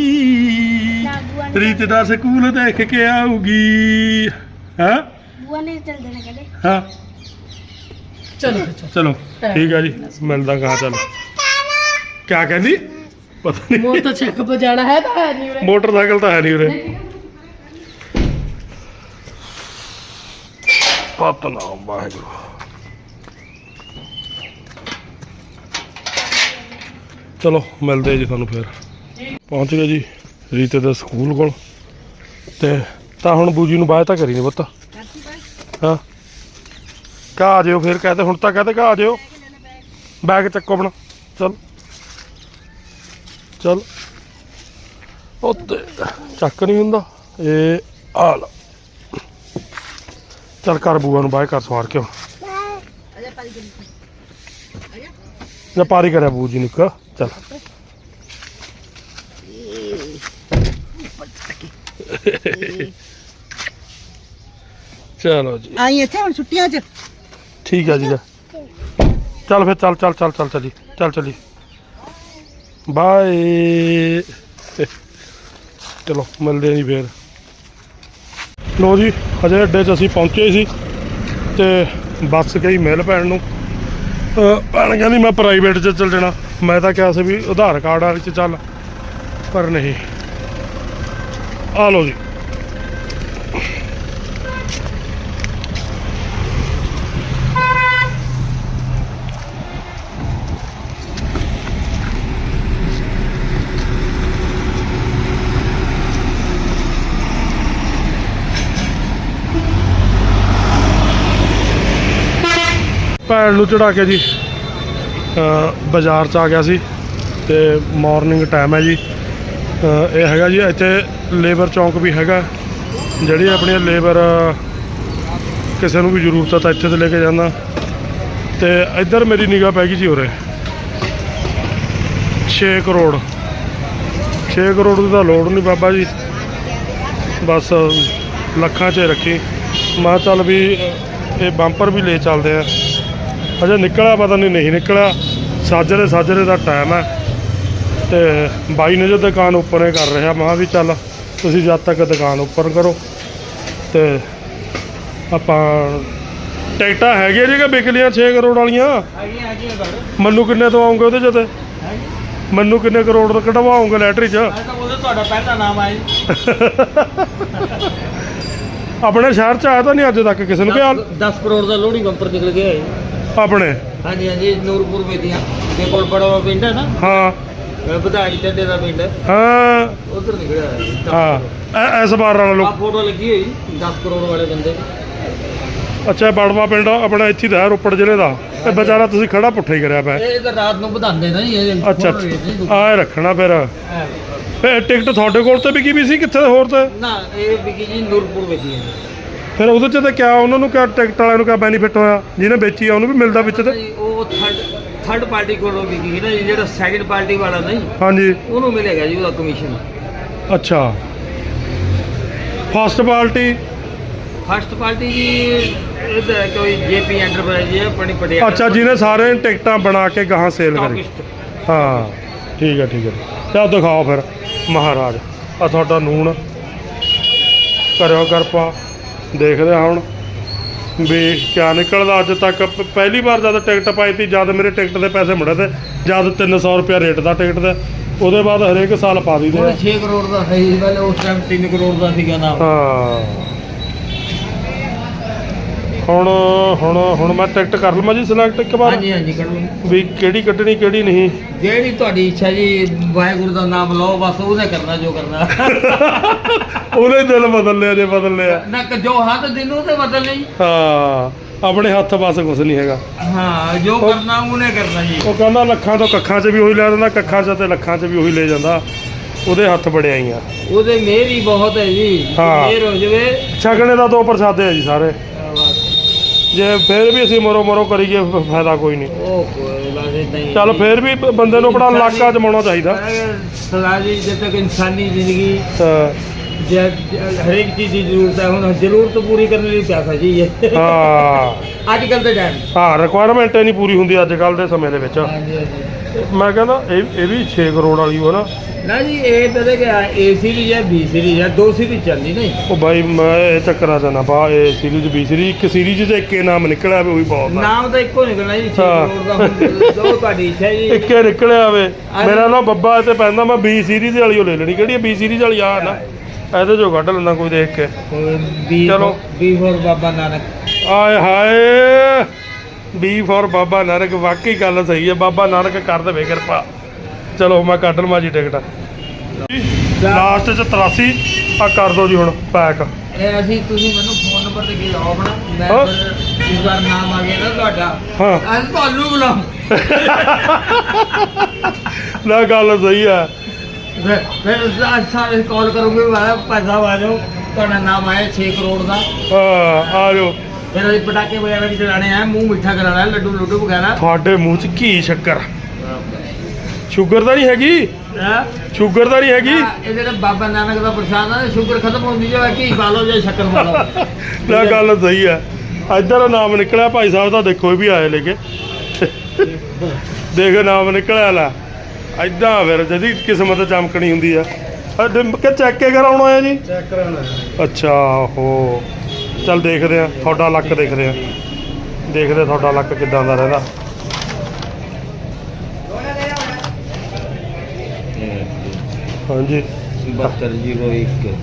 ਰੀਤ ਦਾ ਸਕੂਲ ਦੇਖ ਕੇ ਆਊਗੀ। ਹਾਂ? ਬੂਆ ਨੇ ਚੱਲ ਦੇਣਾ ਕਹਿੰਦੇ। ਹਾਂ। ਚਲੋ ਚਲੋ ਠੀਕ ਆ ਜੀ। ਮਿਲਦਾ ਕਹਾਂ ਚਲੋ। ਕਿਆ ਕਹਿੰਦੀ? ਪਤਾ ਨਹੀਂ। ਮੋਰ ਤਾਂ ਚੱਕ ਪਜਾਣਾ ਹੈ ਤਾਂ ਹੈ ਨਹੀਂ ਉਰੇ। ਮੋਟਰਸਾਈਕਲ ਤਾਂ ਹੈ ਨਹੀਂ ਉਰੇ। ਸਤਨਾਮ ਵਾਹਿਗੁਰੂ। ਚਲੋ ਮਿਲਦੇ ਜੀ ਤੁਹਾਨੂੰ ਫਿਰ। ਪਹੁੰਚ ਗਏ ਜੀ। ਰੀਤੇ ਦੇ ਸਕੂਲ ਕੋਲ। ਤੇ ਤਾਂ ਹੁਣ ਬੂਜੀ ਨੂੰ ਬਾਅਦ ਤਾਂ ਕਰੀ ਨਹੀਂ ਪੁੱਤ। ਹਾਂ। ਕਾ ਆ ਜਿਓ ਫਿਰ ਕਹਤੇ ਹੁਣ ਤਾਂ ਕਹਤੇ ਕਾ ਆ ਜਿਓ ਬੈਗ ਚੱਕੋ ਆਪਣਾ। ਚਲ। ਚਲ। ਉੱਤੇ ਚੱਕ ਨਹੀਂ ਹੁੰਦਾ। ਇਹ ਆ ਲਾ। ਚੱਲ ਕਰ ਬੂਆ ਨੂੰ ਬਾਹਰ ਕਰ ਸਵਾਰ ਕੇ ਨਾ ਪਾਰੀ ਕਰਿਆ ਬੂ ਜੀ ਨਿੱਕਾ ਚੱਲ। ਚਲੋ ਜੀ। ਆਈ ਇੱਥੇ ਹੁਣ ਛੁੱਟੀਆਂ 'ਚ? ਠੀਕ ਹੈ ਜੀ ਜਾ ਚੱਲ ਫਿਰ ਚੱਲ ਚੱਲ ਚੱਲ ਚੱਲ ਚੱਲੀ। ਚੱਲ ਚੱਲੀ। ਬਾਏ। ਚਲੋ ਮਿਲਦੇ ਹਾਂ ਜੀ ਫੇਰ। ਲੋ ਜੀ ਹਜੇ ਅੱਡੇ 'ਚ ਅਸੀਂ ਪਹੁੰਚੇ ਸੀ ਤੇ ਬੱਸ ਗਈ ਮਿਲ ਪੈਣ ਨੂੰ। ਅਹ ਭੈਣ ਕਹਿੰਦੀ ਮੈਂ ਪ੍ਰਾਈਵੇਟ 'ਚ ਚੱਲ ਜਾਣਾ। ਮੈਂ ਤਾਂ ਕਿਹਾ ਸੀ ਵੀ ਆਧਾਰ ਕਾਰਡ ਵਾਲੇ 'ਚ ਚੱਲ ਪਰ ਨਹੀਂ। ਆ ਲਓ ਜੀ। ਭੈਣ ਨੂੰ ਚੜਾ ਕੇ ਜੀ ਬਾਜ਼ਾਰ ਚ ਆ ਗਿਆ ਸੀ ਤੇ ਮਾਰਨਿੰਗ ਟਾਈਮ ਹੈ ਜੀ। ਇਹ ਹੈਗਾ ਜੀ, ਇੱਥੇ ਲੇਬਰ ਚੌਂਕ ਵੀ ਹੈਗਾ। ਜਿਹੜੀ ਆਪਣੀ ਲੇਬਰ, ਕਿਸੇ ਨੂੰ ਵੀ ਜ਼ਰੂਰਤ ਹੈ ਤਾਂ ਇੱਥੇ ਤੇ ਲੈ ਕੇ ਜਾਂਦਾ। ਤੇ ਇੱਧਰ ਮੇਰੀ ਨਿਗਾਹ ਪੈ ਗਈ ਜੀ ਉਰੇ। 6 ਕਰੋੜ। 6 ਕਰੋੜ ਦੀ ਤਾਂ ਲੋੜ ਨਹੀਂ ਬਾਬਾ ਜੀ। ਬਸ ਲੱਖਾਂ 'ਚ ਰੱਖੀ। ਮੈਂ ਚੱਲ ਵੀ, ਇਹ ਬੰਪਰ ਵੀ ਲੈ ਚੱਲਦੇ ਆ। ਅਜੇ ਨਿਕਲਿਆ, ਪਤਾ ਨਹੀਂ ਨਹੀਂ ਨਿਕਲਿਆ। ਸਾਜਰੇ ਸਾਜਰੇ ਦਾ ਟਾਈਮ ਹੈ ਤੇ ਬਾਈ ਨੇ ਜੋ ਦੁਕਾਨ ਉੱਪਰ ਹੀ ਕਰ ਰਿਹਾ ਮੈਂ ਵੀ ਚੱਲ ਤੁਸੀਂ ਜਦ ਤੱਕ ਦੁਕਾਨ ਉੱਪਰ ਕਰੋ। ਤੇ ਆਪਾਂ ਟਿਕਟਾਂ ਹੈਗੀਆਂ ਜੀ ਕਿ ਵਿਕ ਲੀਆਂ 6 ਕਰੋੜ ਵਾਲੀਆਂ ਮੈਨੂੰ ਕਿੰਨੇ ਤੋਂ ਆਉਂਗੇ ਉਹਦੇ 'ਚ ਤੇ? ਮੈਨੂੰ ਕਿੰਨੇ ਕਰੋੜ ਦਾ ਕਢਵਾਉਂਗੇ ਲੈਟਰੀ 'ਚ? ਉਹਦੇ ਤੁਹਾਡਾ ਪਹਿਲਾ ਨਾਮ ਆਇਆ ਆਪਣੇ ਸ਼ਹਿਰ 'ਚ ਆਇਆ ਤਾਂ ਨਹੀਂ ਅੱਜ ਤੱਕ ਕਿਸੇ ਨੂੰ ਕਿ ਆ 10 ਕਰੋੜ ਦਾ ਲੋਹੜੀ ਬੰਪਰ ਨਿਕਲ ਗਿਆ ਹੈ ਆਪਣੇ? ਹਾਂਜੀ ਹਾਂਜੀ ਨੂਰਪੁਰ ਵੇਦੀਆਂ ਦੇ ਕੋਲ ਬੜਾ ਪਿੰਡ ਹੈ ਨਾ। ਹਾਂ। ਅਹ ਵਧਾਈ ਚੱਡੇ ਦਾ ਪਿੰਡ। ਹਾਂ। ਉਧਰ ਨਿਕਲਿਆ ਹੈ। ਹਾਂ ਐ- ਇਸ ਵਾਰ ਵਾਲਾ ਆ ਲੋਕ ਫੋਟੋ ਲੱਗੀ ਹੋਈ 10 ਕਰੋੜ ਵਾਲੇ ਬੰਦੇ ਅੱਛਾ ਬੜਵਾ ਪਿੰਡ ਆਪਣਾ ਇੱਥੇ ਦਾ ਹੈ, ਰੋਪੜ ਜ਼ਿਲ੍ਹੇ ਦਾ। ਇਹ ਵਿਚਾਰਾ ਤੁਸੀਂ ਖੜਾ ਪੁੱਠਾ ਹੀ ਕਰਿਆ ਪਿਆ। ਇਹ ਤਾਂ ਰਾਤ ਨੂੰ ਵਧਾਉਂਦੇ ਨਾ ਜੀ ਇਹ ਅੱਛਾ ਫੋਟੋ ਵੇਚਦੇ ਜੀ। ਅੱਛਾ ਆਏ ਰੱਖਣਾ ਫਿਰ। ਹਾਂ। ਫਿਰ ਟਿਕਟ ਤੁਹਾਡੇ ਕੋਲ ਤੇ ਵਿਕੀ ਵੀ ਸੀ ਕਿੱਥੇ ਹੋਰ ਤੇ? ਨਾ ਇਹ ਵਿਕੀ ਜੀ ਨੂਰਪੁਰ ਵੇਦੀ ਹੈ ਫਿਰ ਉਹਦੇ ਚ ਤੇ ਕਿਆ ਉਹਨਾਂ ਨੂੰ ਕਿਆ ਟਿਕਟ ਵਾਲਿਆਂ ਨੂੰ ਕਿਆ ਬੈਨੀਫਿਟ ਹੋਇਆ? ਜਿਹਨੇ ਵੇਚੀ ਆ ਉਹਨੂੰ ਵੀ ਮਿਲਦਾ ਵਿੱਚ ਤੇ? ਜੀ, ਉਹ ਥਰਡ ਥਰਡ ਪਾਰਟੀ ਕੋਲੋਂ ਵਿਕੀ ਸੀ ਨਾ ਜੀ, ਜਿਹੜਾ ਸੈਕਿੰਡ ਪਾਰਟੀ ਵਾਲਾ ਨਹੀਂ ਹਾਂਜੀ। ਉਹਨੂੰ ਮਿਲੇਗਾ ਜੀ ਉਹਦਾ ਕਮਿਸ਼ਨ ਅੱਛਾ। ਫਸਟ ਪਾਰਟੀ ਫਸਟ ਪਾਰਟੀ ਜੀ ਇਹ ਤਾਂ ਕੋਈ ਜੇਪੀ ਐਂਟਰਪ੍ਰਾਈਜ਼ ਹੈ ਆਪਣੀ ਪਟਿਆਲਾ ਅੱਛਾ ਜਿਹਨੇ ਸਾਰੇ ਟਿਕਟਾਂ ਬਣਾ ਕੇ ਗਾਹਾਂ ਸੇਲ ਕਰੀ। Stockist। ਹਾਂ ਠੀਕ ਹੈ ਠੀਕ ਹੈ। ਆਹ ਦਿਖਾਓ ਫਿਰ ਮਹਾਰਾਜ। ਆ ਤੁਹਾਡਾ ਨੂਣ। ਕਰਿਓ ਕਿਰਪਾ। ਦੇਖਦੇ ਹਾਂ ਹੁਣ। ਵੀ ਕਿਆ ਨਿਕਲਦਾ? ਅੱਜ ਤੱਕ ਪ- ਪਹਿਲੀ ਵਾਰ ਜਦ ਟਿਕਟ ਪਾਈ ਤੀ ਜਦ ਮੇਰੇ ਟਿਕਟ ਦੇ ਪੈਸੇ ਮੁੜੇ ਤੇ ਜਦ 300 ਰੁਪਿਆ ਰੇਟ ਦਾ ਟਿਕਟ ਦਾ ਉਹਦੇ ਬਾਅਦ ਹਰੇਕ ਸਾਲ ਪਾ ਦਈਦੇ ਹੁਣ ਆ 6 ਕਰੋੜ ਦਾ ਹੈ ਜੀ ਪਹਿਲੇ ਉਸ ਟਾਈਮ 3 ਕਰੋੜ ਦਾ ਸੀਗਾ ਨਾਮ। ਹਾਂ। ਹੁਣ ਹੁਣ ਹੁਣ ਮੈਂ ਟਿਕਟ ਕਰ ਲਵਾਂ ਜੀ ਸਿਲੈਕਟ ਇੱਕ ਵਾਰ? ਹਾਂਜੀ ਹਾਂਜੀ ਕਰੋ ਵੀ ਕਿਹੜੀ ਕੱਢਣੀ ਕਿਹੜੀ ਨਹੀਂ? ਜਿਹੜੀ ਤੁਹਾਡੀ ਇੱਛਾ ਜੀ ਵਾਹਿਗੁਰੂ ਦਾ ਨਾਮ ਲਓ ਬਸ ਉਹਨੇ ਕਰਨਾ ਜੋ ਕਰਨਾ। ਉਹਨੇ ਦਿਲ ਬਦਲ ਲਿਆ ਜੇ ਬਦਲ ਲਿਆ। ਨਾ ਕਿ ਜੋ ਹੱਥ ਦਿਨ ਉਹਦੇ ਬਦਲ ਨਹੀਂ ਹਾਂ ਆਪਣੇ ਹੱਥ ਬਸ ਕੁਝ ਨਹੀਂ ਹੈਗਾ। ਹਾਂ ਜੋ ਕਰਨਾ ਉਹਨੇ ਕਰਨਾ ਜੀ। ਉਹ ਕਹਿੰਦਾ ਲੱਖਾਂ ਤੋਂ ਕੱਖਾਂ 'ਚ ਵੀ ਉਹੀ ਲੈ ਜਾਂਦਾ ਕੱਖਾਂ 'ਚ ਤੇ ਲੱਖਾਂ 'ਚ ਵੀ ਉਹੀ ਲੈ ਜਾਂਦਾ। ਉਹਦੇ ਹੱਥ ਬੜੇ ਆਈਆਂ। ਉਹਦੇ ਮਿਹਰ ਹੀ ਬਹੁਤ ਹੈ ਜੀ। ਹਾਂ। ਮਿਹਰ ਹੋ ਜਵੇ। ਛਕਣੇ ਦਾ ਦੋ ਪ੍ਰਸਾਦੇ ਆ ਜੀ ਸਾਰੇ। ਜੇ ਫੇਰ ਵੀ ਅਸੀਂ ਮਰੋ ਮਰੋ ਕਰੀਏ ਫ- ਫਾਇਦਾ ਕੋਈ ਨਹੀਂ। ਉਹ ਕੋਈ ਬਸ ਏਦਾਂ ਹੀ ਹੈ ਚੱਲ ਜੀ। ਫੇਰ ਵੀ ਬ- ਬੰਦੇ ਨੂੰ ਆਪਣਾ ਇਲਾਕਾ ਜਮਾਉਣਾ ਚਾਹੀਦਾ। ਜੀ ਜਦ ਤੱਕ ਇਨਸਾਨੀ ਜ਼ਿੰਦਗੀ ਹਾਂ, ਜ- ਜ- ਹਰੇਕ ਚੀਜ਼ ਦੀ ਜ਼ਰੂਰਤ ਹੈ ਹੁਣ ਜ਼ਰੂਰਤ ਪੂਰੀ ਕਰਨ ਲਈ ਪੈਸਾ ਜੀ। ਇਹ ਹਾਂ। ਅੱਜ ਕੱਲ ਦੇ ਟਾਈਮ ਹਾਂ ਰਿਕੁਆਇਰਮੈਂਟ ਨਹੀਂ ਪੂਰੀ ਹੁੰਦੀ ਅੱਜ ਕੱਲ ਦੇ ਸਮੇਂ ਦੇ ਵਿੱਚ। ਹਾਂਜੀ ਹਾਂਜੀ। ਮੈਂ ਕਹਿੰਦਾ ਇਹ ਇਹ ਵੀ 6 ਕਰੋੜ ਵਾਲੀ ਹੋ ਨਾ। ਨਾ ਜੀ ਇਹ ਪਤਾ ਕਿ ਏ ਸੀਰੀਜ਼ ਹੈ ਬੀ ਸੀਰੀਜ਼ ਹੈ ਦੋ ਸੀਰੀਜ਼ ਚੱਲਦੀ ਨਹੀਂ। ਉਹ ਬਾਈ ਮੈਂ ਇਹ ਚੱਕਰਾਂ ਨਾ ਪਾ ਇਹ ਸੀਰੀਜ਼ ਬੀ ਸੀਰੀਜ਼ ਇੱਕ ਸੀਰੀਜ਼ 'ਚ ਇੱਕੇ ਨਾਮ ਨਿਕਲਿਆ ਵੀ ਉਹੀ ਬਹੁਤ ਆ। ਨਾਮ ਤਾਂ ਇੱਕੋ ਨਿਕਲਣਾ ਜੀ ਹਾਂ। ਛੇ ਕਰੋੜ ਦਾ ਹੁਣ ਜੋ ਤੁਹਾਡੀ ਇੱਛਾ ਜੀ। ਇੱਕੇ ਨਿਕਲਿਆ ਵੇ। ਮੇਰਾ ਨਾ ਬੱਬਾ ਤੇ ਪੈਂਦਾ ਮੈਂ ਬੀ ਸੀਰੀਜ਼ ਵਾਲੀ ਉਹ ਲੈ ਲੈਣੀ। ਕਿਹੜੀ ਬੀ ਸੀਰੀਜ਼ ਵਾਲੀ ਆ ਨਾ। ਇਹਦੇ ਚੋਂ ਕੱਢ ਲੈਂਦਾ ਕੋਈ ਦੇਖ ਕੇ। ਬੀ ਚਲੋ। B for Baba Nanak. ਆਏ ਹਾਏ। ਬੀ ਫॉर ਬਾਬਾ ਨਾਨਕ ਵਾਕਈ ਗੱਲ ਸਹੀ ਹੈ ਬਾਬਾ ਨਾਨਕ ਕਰ ਦੇਵੇ ਕਿਰਪਾ। ਚਲੋ ਮੈਂ ਕੱਢ ਲਵਾਂ ਜੀ ਟਿਕਟ। ਲਾਸਟ ਚ 83 ਆ ਕਰ ਦੋ ਜੀ ਹੁਣ ਪੈਕ ਇਹ ਅਸੀਂ ਤੁਸੀਂ ਮੈਨੂੰ ਫੋਨ ਨੰਬਰ ਤੇ ਗਿਲਾਓ ਆਪਣਾ। ਮੈਂ ਹਾਂ। ਫਿਰ ਇਸ ਵਾਰ ਨਾਮ ਆ ਗਿਆ ਨਾ ਤੁਹਾਡਾ। ਹਾਂ। ਅੱਜ ਤੁਹਾਨੂੰ ਬੁਲਾਉਂ। ਨਾ ਗੱਲ ਸਹੀ ਹੈ। ਫਿਰ ਫਿਰ ਅੱਜ ਸਾਰੇ ਕਾਲ ਕਰੂੰਗੇ ਮੈਂ ਪੈਸਾ ਆ ਜਾਓ। ਤੁਹਾਡਾ ਨਾਮ ਆਇਆ 6 ਕਰੋੜ ਦਾ। ਹਾਂ ਆ ਜਾਓ। ਫਿਰ ਅਸੀਂ ਪਟਾਕੇ ਵਗੈਰਾ ਵੀ ਚਲਾਣੇ ਆ ਮੂੰਹ ਮਿੱਠਾ ਕਰਾਣਾ ਹੈ, ਲੱਡੂ ਲੱਡੂ ਵਗੈਰਾ। ਤੁਹਾਡੇ ਮੂੰਹ ਚ ਘੀ ਸ਼ੱਕਰ? ਸ਼ੂਗਰ ਤਾਂ ਨਹੀਂ ਹੈਗੀ? ਹਾਂ? ਸ਼ੂਗਰ ਤਾਂ ਨਹੀਂ ਹੈਗੀ? ਇਹ ਜਿਹੜਾ ਬਾਬਾ ਨਾਨਕ ਦਾ ਪ੍ਰਸ਼ਾਦ ਆ ਸ਼ੂਗਰ ਖਤਮ ਹੁੰਦੀ ਜਾਵੇ ਕੀ ਪਾ ਲਓ ਜਾਂ ਸ਼ੱਕਰ ਪਾ ਲਓ? ਨਾ ਗੱਲ ਸਹੀ ਹੈ ਇੱਧਰ ਨਾਮ ਨਿਕਲਿਆ ਭਾਈ ਸਾਹਿਬ ਦਾ ਦੇਖੋ ਇਹ ਵੀ ਆਏ ਲੈ ਕੇ ਦੇਖ ਨਾਮ ਨਿਕਲਿਆ ਲੈ। ਐਦਾਂ ਫਿਰ ਜਦੀ ਕਿਸਮਤ ਚਮਕਣੀ ਹੁੰਦੀ ਆ। ਕਿ ਚੈੱਕ ਕੇ ਕਰਾਉਣਾ ਹੈ ਜੀ? ਚੈੱਕ ਕਰਾਉਣਾ ਅੱਛਾ ਹੋ ਚੱਲ ਦੇਖਦੇ ਆ ਤੁਹਾਡਾ ਲੱਕ ਦੇਖਦੇ ਆ ਦੇਖਦੇ ਤੁਹਾਡਾ ਲੱਕ ਕਿਦਾਂ ਦਾ ਰਹਿੰਦਾ। ਹਾਂਜੀ। 7201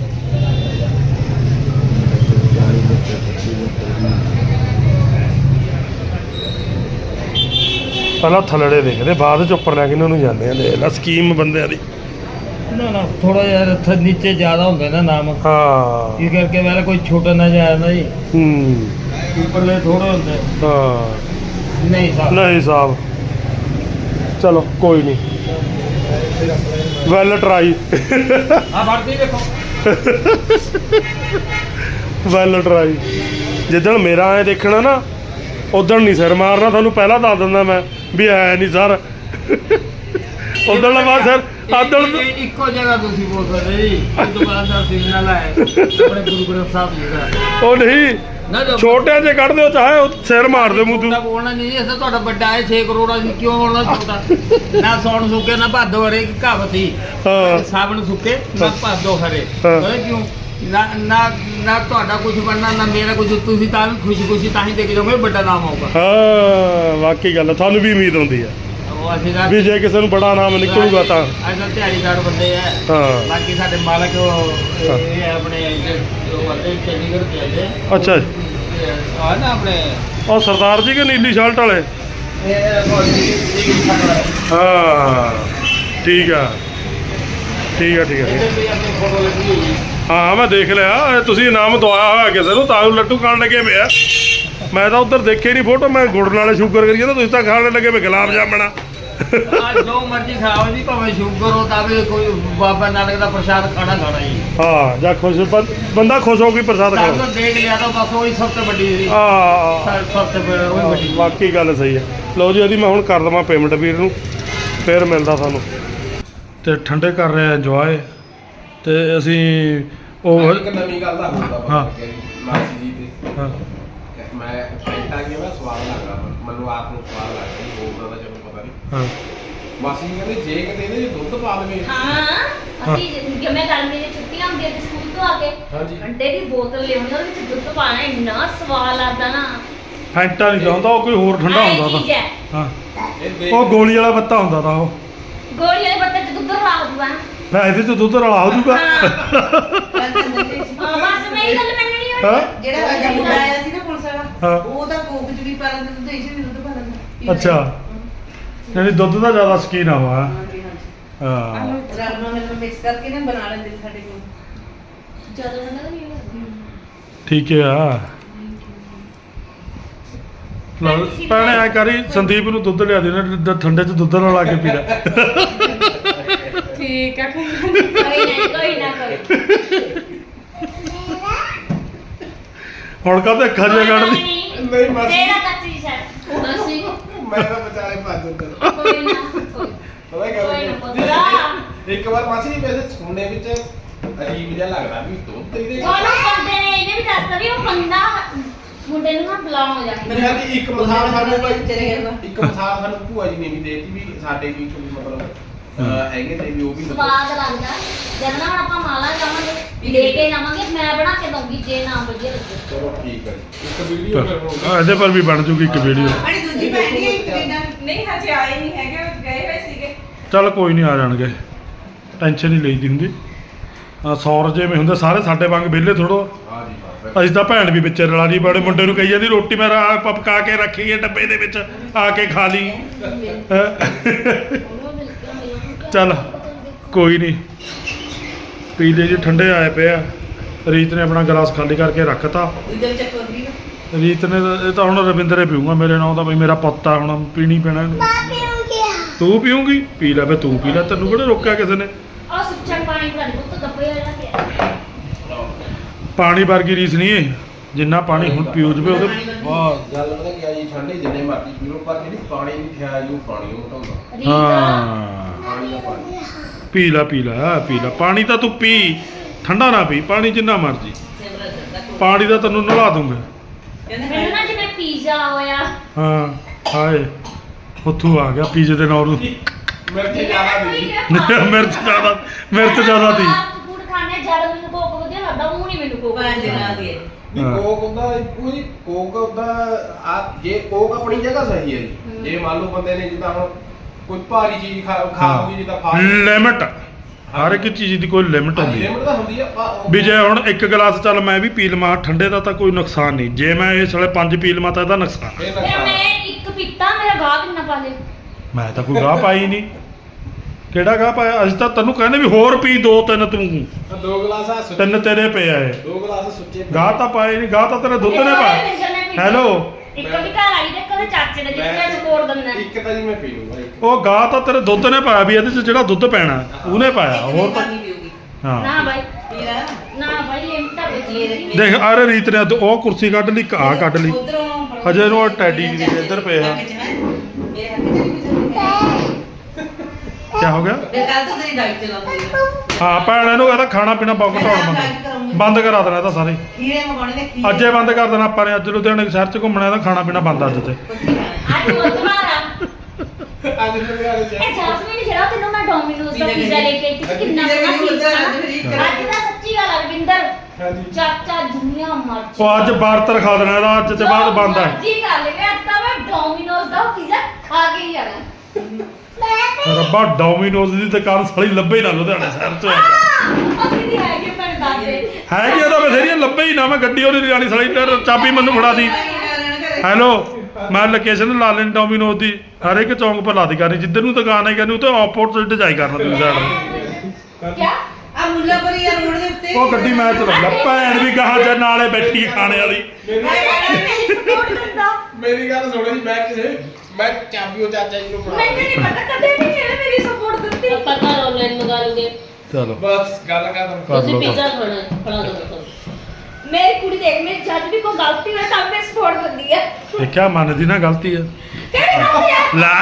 ਪਹਿਲਾਂ ਥੱਲੜੇ ਦੇਖਦੇ ਬਾਅਦ ਚ ਉੱਪਰ ਲੈ ਕੇ ਇਹਨਾਂ ਨੂੰ ਜਾਂਦੇ ਆ। ਲੈ ਸਕੀਮ ਬੰਦਿਆਂ ਦੀ। ਨਾ ਨਾ ਥੋੜਾ ਜਿਹਾ ਰੱਥ ਨੀਚੇ ਜ਼ਿਆਦਾ ਹੁੰਦਾ ਨਾ ਨਾਮ। ਹਾਂ। ਇਸ ਕਰਕੇ ਵਾਲਾ ਕੋਈ ਛੋਟਾ ਨਾ ਜਾਂਦਾ ਜੀ। ਹੂੰ। ਉੱਪਰਲੇ ਥੋੜੇ ਹੁੰਦੇ। ਹਾਂ। ਨਹੀਂ ਸਾਹਿਬ ਨਹੀਂ ਸਾਹਿਬ ਚਲੋ ਕੋਈ ਨਹੀਂ। ਵੈਲ ਟਰਾਈ ਆ ਵਰਦੀ ਦੇਖੋ। ਵੈਲ ਟਰਾਈ ਜਿੱਦਣ ਮੇਰਾ ਐ ਦੇਖਣਾ ਨਾ ਉਦੋਂ ਨਹੀਂ ਸਿਰ ਮਾਰਨਾ ਤੁਹਾਨੂੰ ਪਹਿਲਾਂ ਦੱਸ ਦਿੰਦਾ ਮੈਂ ਵੀ ਐ ਨਹੀਂ ਸਰ। ਉਦੋਂ ਲਵਾ ਸਰ ਇਹ ਇੱਕੋ ਜਗ੍ਹਾ ਤੁਸੀਂ ਬੋਲ ਸਕਦੇ ਜੀ। ਦੁਕਾਨਦਾਰ ਸਿਗਨਲ ਹੈ। ਆਪਣੇ ਗੁਰੂ ਗ੍ਰੰਥ ਸਾਹਿਬ ਜੀ ਦਾ। ਉਹ ਨਹੀਂ। ਨਾ ਛੋਟੇ ਜੇ ਕੱਢ ਦਿਓ ਚਾਹੇ ਉਹ ਸਿਰ ਮਾਰ ਦੇ ਮੂੰਹ ਤੂੰ। ਬੋਲਣਾ ਨਹੀਂ ਤਾਂ ਤੁਹਾਡਾ ਵੱਡਾ ਹੈ 6 ਕਰੋੜ ਅਸੀਂ ਕਿਉਂ ਬੋਲਣਾ ਛੋਟਾ? ਨਾ ਸੌਣ ਸੁੱਕੇ ਨਾ ਭਾਦੋ ਹਰੇ ਇੱਕ ਕਹਾਵਤ ਸੀ ਹਾਂ। ਸਾਬਣ ਸੁੱਕੇ ਨਾ ਭਾਦੋ ਹਰੇ। ਹਾਂ। ਕਿਉਂ? ਨਾ ਨਾ ਨਾ ਤੁਹਾਡਾ ਕੁਝ ਬਣਨਾ ਨਾ ਮੇਰਾ ਕੁਝ ਤੁਸੀਂ ਤਾਂ ਖੁਸ਼ੀ ਖੁਸ਼ੀ ਤਾਂ ਹੀ ਦੇ ਕੇ ਜਾਓਗੇ ਵੱਡਾ ਨਾਮ ਆਊਗਾ। ਹਾਂ ਵਾਕਈ ਗੱਲ ਆ, ਤੁਹਾਨੂੰ ਵੀ ਉਮੀਦ ਹੁੰਦੀ ਹੈ ਉਹ ਅਸੀਂ ਤਾਂ ਵੀ ਜੇ ਕਿਸੇ ਨੂੰ ਬੜਾ ਨਾਮ ਨਿਕਲੂਗਾ ਤਾਂ। ਅੱਜ ਕੱਲ੍ਹ ਦਿਹਾੜੀਦਾਰ ਬੰਦੇ ਆ। ਹਾਂ। ਬਾਕੀ ਸਾਡੇ ਮਾਲਕ ਉਹ ਇਹ ਹੈ। ਆਪਣੇ ਜੋ ਬੰਦੇ ਚੰਡੀਗੜ੍ਹ ਤੇ ਆਏ ਨੇ ਅੱਛਾ ਜੀ। ਆ ਨਾ ਆਪਣੇ। ਉਹ ਸਰਦਾਰ ਜੀ ਕਿ ਨੀਲੀ ਸ਼ਰਟ ਵਾਲੇ? ਇਹ ਹਾਂ ਠੀਕ ਆ। ਠੀਕ ਆ ਠੀਕ ਆ ਠੀਕ ਆ। ਇਹਦੇ ਵੀ ਆਪਣੀ ਫੋਟੋ ਲੱਗੀ ਹੋਈ ਹੈ। ਹਾਂ ਮੈਂ ਦੇਖ ਲਿਆ। ਇਹ ਤੁਸੀਂ ਇਨਾਮ ਦਵਾਇਆ ਹੋਇਆ ਕਿਸੇ ਨੂੰ ਤਾਂ ਉਹ ਲੱਡੂ ਖਾਣ ਲੱਗੇ ਪਿਆ ਮੈਂ ਤਾਂ ਉੱਧਰ ਦੇਖੇ ਨਹੀਂ ਫੋਟੋ ਮੈਂ ਗੁੜ ਨਾਲੇ ਸ਼ੂਗਰ ਕਰੀਏ ਤਾਂ ਤੁਸੀਂ ਤਾਂ ਖਾਣ ਲੱਗੇ ਪਏ ਗੁਲਾਬ ਜਾਮਣਾ। ਆ ਜੋ ਮਰਜ਼ੀ ਖਾਓ ਜੀ ਭਾਵੇਂ ਸ਼ੂਗਰ ਹੋ ਤਾਂ ਵੀ ਕੋਈ ਬਾਬਾ ਨਾਨਕ ਦਾ ਪ੍ਰਸ਼ਾਦ ਖਾਣਾ ਖਾਣਾ ਜੀ। ਹਾਂ ਜਾਂ ਖੁਸ਼ ਬੰ- ਬੰਦਾ ਖੁਸ਼ ਹੋ ਕੇ ਪ੍ਰਸਾਦ ਸਭ ਖਾਓ ਤੋਂ ਦੇਖ ਲਿਆ ਤਾਂ ਬਸ ਉਹੀ ਸਭ ਤੋਂ ਵੱਡੀ ਜੀ ਆ ਸਭ ਤੋਂ ਵੱਡੀ- ਉਹੀ ਵੱਡੀ। ਵਾਕਈ ਗੱਲ ਸਹੀ ਹੈ ਲਓ ਜੀ ਇਹਦੀ ਮੈਂ ਹੁਣ ਕਰ ਦਵਾਂ ਪੇਮੈਂਟ ਵੀਰ ਨੂੰ ਫਿਰ ਮਿਲਦਾ ਤੁਹਾਨੂੰ। ਤੇ ਠੰਡੇ ਕਰ ਰਹੇ ਇੰਜੋਏ ਤੇ ਅਸੀਂ ਉਹ ਇੱਕ ਨਵੀਂ ਗੱਲ ਦਾ ਹੁੰਦਾ ਹਾਂ। ਮਾਸੀ ਜੀ ਦੀ। ਹਾਂ। ਮੈਂ ਪੈਂਟਾ ਗਿਆ ਮੈਂ ਸਵਾਲ ਲੱਗਦਾ। ਮੈਨੂੰ ਆਪ ਨੂੰ ਸਵਾਲ ਲੱਗਦਾ ਜੀ ਪਤਾ ਨਹੀਂ ਹਾਂ। ਮਾਸੀ ਜੀ ਕਹਿੰਦੇ ਜੇ ਕਿਤੇ ਇਹਦੇ 'ਚ ਦੁੱਧ ਪਾ ਲਵੇ ਹਾਂ ਅਸੀਂ ਜਿਵੇਂ ਗਰਮੀ ਦੀ ਛੁੱਟੀਆਂ ਹੁੰਦੀਆਂ ਤੇ ਸਕੂਲ ਤੋਂ ਆ ਕੇ ਹਾਂਜੀ। ਘੰਟੇ ਦੀ ਬੋਤਲ ਲਿਆਉਣੀ ਉਹਦੇ ਵਿੱਚ ਦੁੱਧ ਪਾਣਾ ਇੰਨਾ ਸਵਾਦ ਲੱਗਦਾ ਨਾ। ਫੈਂਟਾ ਨਹੀਂ ਚਾਹੁੰਦਾ ਉਹ ਕੋਈ ਹੋਰ ਠੰਡਾ ਆਹ ਇਹ ਹੁੰਦਾ ਚੀਜ਼ ਤਾਂ ਹੈ। ਹਾਂ। ਇਹ ਦੇਖ ਉਹ ਗੋਲੀ ਵਾਲਾ ਬੱਤਾ ਹੁੰਦਾ ਤਾਂ ਉਹ। ਗੋਲੀ ਵਾਲੇ ਬੱਤੇ ਚ ਦੁੱਧ ਰਲਾ ਦੂਗਾ ਮੈਂ ਇਹਦੇ ਚ ਦੁੱਧ ਰਲਾ ਹੋ। ਜੂਗਾ ਹਾਂ ਬਸ ਮੇਰੀ ਗੱਲ ਮੰਨਣੀ ਹੋਈ। ਹਾਂ। ਜਿਹੜਾ ਮੁੰਡਾ ਆਇਆ ਸੀ ਨਾ ਪੁਲਿਸ ਵਾਲਾ ਹਾਂ। ਉਹ ਤਾਂ ਕੋਕ ਚ ਵੀ ਪਾ ਲੈਂਦੇ ਦੁੱਧ ਇਹ ਚ ਵੀ ਦੁੱਧ ਪਾ ਲੈਂਦੇ। ਅੱਛਾ। ਯਾਨੀ ਦੁੱਧ ਦਾ ਜ਼ਿਆਦਾ ਸ਼ਕੀਨ ਆ ਵਾ ਹਾਂਜੀ ਹਾਂਜੀ। ਹਾਂ। ਰਾਜਮਾ ਮਿਲ ਮਿਕਸ ਕਰਕੇ ਨਾ ਬਣਾ ਲੈਂਦੇ ਨੇ ਸਾਡੇ ਕੋਲ। ਜਦੋਂ ਉਹਨਾਂ ਦਾ ਨਹੀਂ ਲੱਗਦੀ? ਠੀਕ ਆ ਲਓ, ਭੈਣੇ ਆ ਕਰੀ ਸੰਦੀਪ ਨੂੰ ਦੁੱਧ ਲਿਆ ਦੇ ਨਾ ਠੰਡੇ ਚ ਦੁੱਧ ਨਾਲ ਲਾ ਕੇ ਪੀ ਲੈ ਠੀਕ ਆ ਕੋਈ ਨਾ। ਕੋਈ ਨਾ ਕੋਈ ਹੁਣ ਕਾਹਤੇ ਅੱਖਾਂ ਜਿਹਾ ਕੱਢਦੀ? ਨਹੀਂ ਮਾਸੀ। ਤੇਰਾ ਕੱਚੀ ਛੱਡ ਅਸੀਂ ਮੈਂ ਤਾਂ ਵਿਚਾਲੇ ਭੱਜ ਜਾਂਦਾ ਕੋਈ ਨਾ ਕੋਈ ਪਤਾ ਕੋਈ ਨਾ ਹੋਇਆ? ਪੁੱਤਰਾ ਇੱਕ ਵਾਰ ਮਾਸੀ ਵੈਸੇ ਸੁਣਨੇ ਵਿੱਚ ਅਜੀਬ ਜਿਹਾ ਲੱਗਦਾ ਵੀ ਦੁੱਧ ਇਹਦੇ ਉਹਨੂੰ ਬੰਦੇ ਨੇ ਇਹਨੇ ਵੀ ਦੱਸਤਾ ਵੀ ਉਹ ਬੰਦਾ ਮੁੰਡੇ ਨੂੰ ਨਾ ਬੁਲਾਉਣ ਹੋ ਜਾਏ ਮੈਂ ਕਿਹਾ ਇੱਕ ਮਿਸਾਲ ਸਾਨੂੰ ਭਾਈ ਚਲੇ ਗਿਆ ਵਾ। ਇੱਕ ਮਿਸਾਲ ਸਾਨੂੰ ਭੂਆ ਜੀ ਨੇ ਵੀ ਦੇਤੀ ਵੀ ਸਾਡੇ ਵੀ ਕੋਈ ਮਤਲਬ ਅਹ, ਹੈਗੇ ਤੇ ਵੀ ਉਹ ਵੀ ਸਵਾਦ ਲੱਗਦਾ ਜਦ ਨਾ ਹੁਣ ਆਪਾਂ ਮਾਲਾ ਜਾਵਾਂਗੇ ਲੈ ਕੇ ਜਾਵਾਂਗੇ ਮੈਂ ਬਣਾ ਕੇ ਦਊਂਗੀ ਜੇ ਨਾ ਵਧੀਆ ਲੱਗੇ ਚਲੋ ਠੀਕ ਹੈ ਜੀ। ਇੱਕ ਵੀਡੀਓ ਫਿਰ ਹੋਊਗੀ ਹਾਂ, ਇਹਦੇ ਪਰ ਵੀ ਬਣ ਜੂਗੀ ਇੱਕ ਵੀਡੀਓ ਅੜੀ ਦੂਜੀ ਭੈਣ ਨਹੀਂ ਆਈ ਕੈਨੇਡਾ ਨਹੀਂ ਹਜੇ ਆਏ ਨਹੀਂ ਹੈਗੇ ਗਏ ਹੋਏ ਸੀਗੇ ਚੱਲ ਕੋਈ ਨਹੀਂ ਆ ਜਾਣਗੇ। ਟੈਨਸ਼ਨ ਨਹੀਂ ਲਈਦੀ ਹੁੰਦੀ ਆ ਸੌਰ ਜਿਵੇਂ ਹੁੰਦੇ, ਸਾਰੇ ਸਾਡੇ ਵਾਂਗ ਵਿਹਲੇ ਥੋੜੋ ਅਸੀਂ ਤਾਂ ਭੈਣ ਵੀ ਵਿੱਚ ਰਲਾ ਜੀ ਬੜੇ ਮੁੰਡੇ ਨੂੰ ਕਹੀ ਜਾਂਦੀ, ਰੋਟੀ ਮੈਂ ਰਾ- ਪਕਾ ਕੇ ਰੱਖੀ ਹੈ ਡੱਬੇ ਦੇ ਵਿੱਚ, ਆ ਕੇ ਖਾ ਲਈ। ਚੱਲ, ਕੋਈ ਨਹੀਂ। ਪੀ ਲਈ ਜੀ ਠੰਡੇ ਆਏ ਪਏ ਆ। ਰੀਤ ਨੇ ਆਪਣਾ ਗਲਾਸ ਖਾਲੀ ਕਰਕੇ ਰੱਖਤਾ। ਦੂਜੇ ਰੀਤ ਨੇ ਇਹ ਤਾਂ ਹੁਣ ਰਵਿੰਦਰੇ ਪੀਊਗਾ ਮੇਰੇ ਨਾਲ ਤਾਂ ਬਈ ਮੇਰਾ ਪੁੱਤ ਆ, ਹੁਣ ਪੀਣੀ ਪੈਣਾ। ਤੂੰ ਪੀਊਗੀ? ਪੀ ਲੈ ਫੇ ਤੂੰ ਪੀ ਲੈ ਤੈਨੂੰ ਕਿਹੜਾ ਰੋਕਿਆ ਕਿਸੇ ਨੇ? ਆ ਸੁੱਚਾ ਪਾਣੀ ਦੇ ਪੁੱਤ ਗੱਪੇ ਵਾਲਾ ਪਿਆ ਪਾਣੀ ਵਰਗੀ ਰੀਸ ਨਹੀਂ ਇਹ। ਜਿੰਨਾ ਪਾਣੀ ਹੁਣ ਪੀਉ ਜਵੇ ਉਹਦੇ ਵਾਹ ਗੱਲ ਪਤਾ ਕੀ ਆ ਜੀ ਠੰਡੇ ਜਿੰਨੇ ਮਰਜ਼ੀ ਪੀ ਲਓ ਪਰ ਜਿਹੜੀ ਪਾਣੀ ਦੀ ਖਿਆ ਜੀ ਉਹ ਪਾਣੀ ਉਹ ਰੀਤ ਹਾਂ। ਪਾਣੀ ਦਾ ਪਾਣੀ। ਪੀ ਲੈ ਪੀ ਲੈ ਪੀ ਲੈ। ਪਾਣੀ ਤਾਂ ਤੂੰ ਪੀ ਠੰਡਾ ਨਾ ਪੀ ਪਾਣੀ ਜਿੰਨਾ ਮਰਜ਼ੀ। ਪਾਣੀ ਦਾ ਤੈਨੂੰ ਨਲਾ ਦੂੰਗਾ। ਮੈਨੂੰ ਨਾ ਜਿਵੇਂ ਪੀਜ਼ਾ ਹੋਇਆ। ਹਾਂ ਹਾਏ। ਉੱਥੋਂ ਆ ਗਿਆ ਪੀਜ਼ੇ ਦੇ ਨਾਲ। ਨੂੰ ਮਿਰਚ ਜ਼ਿਆਦਾ ਦੀ ਮਿਰਚ ਜ਼ਿਆਦਾ ਮਿਰਚ ਜ਼ਿਆਦਾ ਦੀ ਫੂਡ ਖਾਣੇ ਜਦ ਮੈਨੂੰ ਕੋਕ ਵਧੀਆ ਲੱਗਦਾ ਉਹ ਨਹੀਂ ਮੈਨੂੰ ਕੋਕ ਪੰਜ ਨਾਲ ਦੀ। ਵੀ ਹਾਂ। ਕੋਕ ਹੁੰਦਾ ਪੂਰੀ ਕੋਕ ਹੁੰਦਾ ਆ ਜੇ ਕੋਕ ਆਪਣੀ ਜਗ੍ਹਾ ਸਹੀ ਹੈ ਜੀ। ਜੇ ਮੰਨ ਲਓ ਬੰਦੇ ਨੇ ਜਿੱਦਾਂ ਹੁਣ ਕੋਈ ਭਾਰੀ ਚੀਜ਼ ਖਾ ਖਾ ਹੋਈ ਜਿੱਦਾਂ ਫਾਸਟ ਲਿਮਟ ਹਰ ਇੱਕ ਚੀਜ਼ ਦੀ ਕੋਈ ਲਿਮਟ ਹੁੰਦੀ ਹੈ। ਲਿਮਟ ਤਾਂ ਹੁੰਦੀ ਆ ਪਰ ਉਹ- ਵੀ ਜੇ ਹੁਣ ਇੱਕ ਗਲਾਸ ਚੱਲ ਮੈਂ ਵੀ ਪੀ ਲਵਾਂ ਠੰਡੇ ਦਾ ਤਾਂ ਕੋਈ ਨੁਕਸਾਨ ਨਹੀਂ। ਜੇ ਮੈਂ ਇਹ ਸਾਲੇ ਪੰਜ ਪੀ ਲਵਾਂ ਤਾਂ ਇਹਦਾ ਨੁਕਸਾਨ। ਫਿਰ ਫਿਰ ਨੁਕਸਾਨ। ਮੈਂ ਇੱਕ ਪੀਤਾ ਮੇਰਾ ਗਾਹ ਕਿੰਨਾ ਪਾ ਲੇ? ਮੈਂ ਤਾਂ ਕੋਈ ਗਾਹ ਪਾਈ ਨਹੀਂ। ਕਿਹੜਾ ਗਾਹ ਪਾਇਆ? ਅਸੀਂ ਤਾਂ ਤੈਨੂੰ ਕਹਿੰਦੇ ਵੀ ਹੋਰ ਪੀ ਦੋ ਤਿੰਨ ਤੂੰ। ਤਾਂ ਦੋ ਗਲਾਸ ਆ ਸੁੱਚੇ। ਤਿੰਨ ਤੇਰੇ ਪਏ ਆ ਇਹ। ਦੋ ਗਲਾਸ ਸੁੱਚੇ ਗਾਹ ਤਾਂ ਪਾਏ ਨਹੀਂ ਗਾਹ ਤਾਂ ਤੇਰੇ ਦੁੱਧ ਨੇ ਪਾਇਆ ਹੈਲੋ। ਇੱਕ ਵੀ ਘਰ ਆਈ ਤੇ ਕਦੇ ਚਾਚੇ ਦੇ ਜਿੱਥੇ ਸਪੋਰਟ ਦਿੰਦਾ। ਇੱਕ ਤਾਂ ਜੀ ਮੈਂ ਪੀ ਲੂੰਗਾ ਇੱਕ। ਉਹ ਗਾਹ ਤਾਂ ਤੇਰੇ ਦੁੱਧ ਨੇ ਪਾਇਆ ਵੀ ਇਹਦੇ ਚ ਜਿਹੜਾ ਦੁੱਧ ਪੈਣਾ ਉਹਨੇ ਪਾਇਆ ਹੋਰ ਤਾਂ ਹਾਂ। ਨਾ ਬਾਈ। ਪੀ ਲੈ। ਨਾ ਬਾਈ ਲਿਮਟ ਆ ਬਜੀ ਦੇਖ ਆਰੇ ਰੀਤ ਨੇ ਅੱਜ ਉਹ ਕੁਰਸੀ ਕੱਢ ਲਈ ਆ ਕੱਢ ਲਈ। ਉਧਰੋਂ ਹਜੇ ਉਹ ਟੈਡੀ ਦੀ ਇੱਧਰ ਚ ਨਹੀਂ ਕੀ ਹੋ ਗਿਆ? ਆ। ਹਾਂ ਭੈਣ ਇਹਨੂੰ ਕਹਿੰਦਾ ਖਾਣਾ ਪੀਣਾ ਬਹੁਤ ਘਟਾਉਣ ਬੰਦ ਬੰਦ ਕਰਾ ਦੇਣਾ ਇਹ ਤਾਂ ਸਾਰੇ। ਨੇ ਅੱਜੇ ਬੰਦ ਕਰ ਦੇਣਾ ਆਪਾਂ ਨੇ ਅੱਜ ਲੁਧਿਆਣੇ ਸ਼ਹਿਰ ਚ ਘੁੰਮਣਾ ਇਹਦਾ ਖਾਣਾ ਪੀਣਾ ਬੰਦ ਅੱਜ ਤੇ। ਅੱਜ ਬੁੱਧਵਾਰ ਆ। ਅੱਜ ਮੇਰੇ ਵਾਲੇ ਚ। ਇਹ ਜਾਸਮੀਨ ਜਿਹੜਾ ਤੈਨੂੰ ਮੈਂ ਡੋਮਿਨੋਜ਼ ਦਾ ਪੀਜ਼ਾ ਲੈ ਕੇ ਕਿੰਨਾ ਸੋਹਣਾ ਪੀਜ਼ਾ ਅੱਜ ਦਾ ਸੱਚੀ ਗੱਲ ਆ ਰਵਿੰਦਰ। ਹਾਂਜੀ। ਚਾਚਾ ਦੁਨੀਆ ਮਰ ਉਹ ਅੱਜ ਬਾਰਤਰ ਖਾ ਦੇਣਾ ਇਹਦਾ ਅੱਜ ਤੇ ਬਾਅਦ ਬੰਦ ਹੈ ਜੀ ਕਰ ਲੈ ਮੈਂ ਅੱਜ ਤਾਂ ਮੈਂ ਡੋਮਿਨੋਜ਼ ਦਾ ਪੀਜ਼ਾ ਖਾ ਕੇ ਹੀ ਆਣਾ ਰੱਬਾ ਡੋਮਿਨੋਜ਼ ਦੀ ਦੁਕਾਨ ਸਾਲੀ ਲੱਭੇ ਨਾ ਲੁਧਿਆਣੇ ਸ਼ਹਿਰ ਚ ਅਸੀਂ ਦੀ ਹੈਗੇ ਪਰ ਦਾਦੇ ਹੈ ਕਿ ਉਹਦਾ ਬਥੇਰੀਆਂ ਲੱਭੇ ਹੀ ਨਾ ਮੈਂ ਗੱਡੀ ਉਹਦੀ ਜਾਣੀ ਸਾਲੀ ਤੇ ਚਾਬੀ ਮੈਨੂੰ ਫੜਾ ਦੀ। ਹੈਲੋ ਮੈਂ ਲੋਕੇਸ਼ਨ ਲਾ ਲੈਣੀ ਡੋਮਿਨੋਜ਼ ਦੀ ਹਰ ਇੱਕ ਚੌਂਕ ਪਰ ਲਾ ਦੀ ਕਰਨੀ ਜਿੱਧਰ ਨੂੰ ਦੁਕਾਨ ਹੈ ਆਪੋਜ਼ਿਟ ਜਾਈ ਕਰਨਾ ਤੁਸੀਂ ਆ ਮੁੱਲਾਪੁਰੀ ਆ ਰੋਡ ਦੇ ਉੱਤੇ। ਉਹ ਗੱਡੀ ਮੈਂ ਚਲਾਉਂਦਾ ਭੈਣ ਵੀ ਗਾਹਾਂ ਚ ਨਾਲੇ ਬੈਠੀ ਖਾਣੇ ਵਾਲੀ। ਮੇਰੀ ਗੱਲ ਸੁਣੋ ਜੀ ਮੈਂ ਕਿਸੇ ਮੈਂ ਚਾਬੀ ਉਹ ਚਾਚਾ ਜੀ ਨੂੰ ਫੜਾ ਮੈਨੂੰ ਨਹੀਂ ਪਤਾ ਕਦੇ ਨਹੀਂ ਇਹਨੇ ਮੇਰੀ ਸਪੋਰਟ ਦਿੱਤੀ। ਆਪਾਂ ਘਰ ਆਨਲਾਈਨ ਮੰਗਾ ਲੂਗੇ। ਚਲੋ। ਬਸ ਗੱਲ ਕਰ ਤੁਸੀਂ ਪੀਜ਼ਾ ਖਾਣਾ ਫੜਾ ਦੋ ਮੇਰੀ ਕੁੜੀ ਦੇਖ ਮੇਰੀ ਜੱਜ ਵੀ ਕੋਈ ਗਲਤੀ ਹੋਵੇ ਤਾਂ ਮੈਂ ਸਪੋਰਟ ਦਿੰਦੀ ਹੈ। ਦੇਖਿਆ ਮੰਨਦੀ ਨਾ ਗਲਤੀ ਹੈ। ਕਿਹੜੀ ਗਲਤੀ ਹੈ ਲੈ।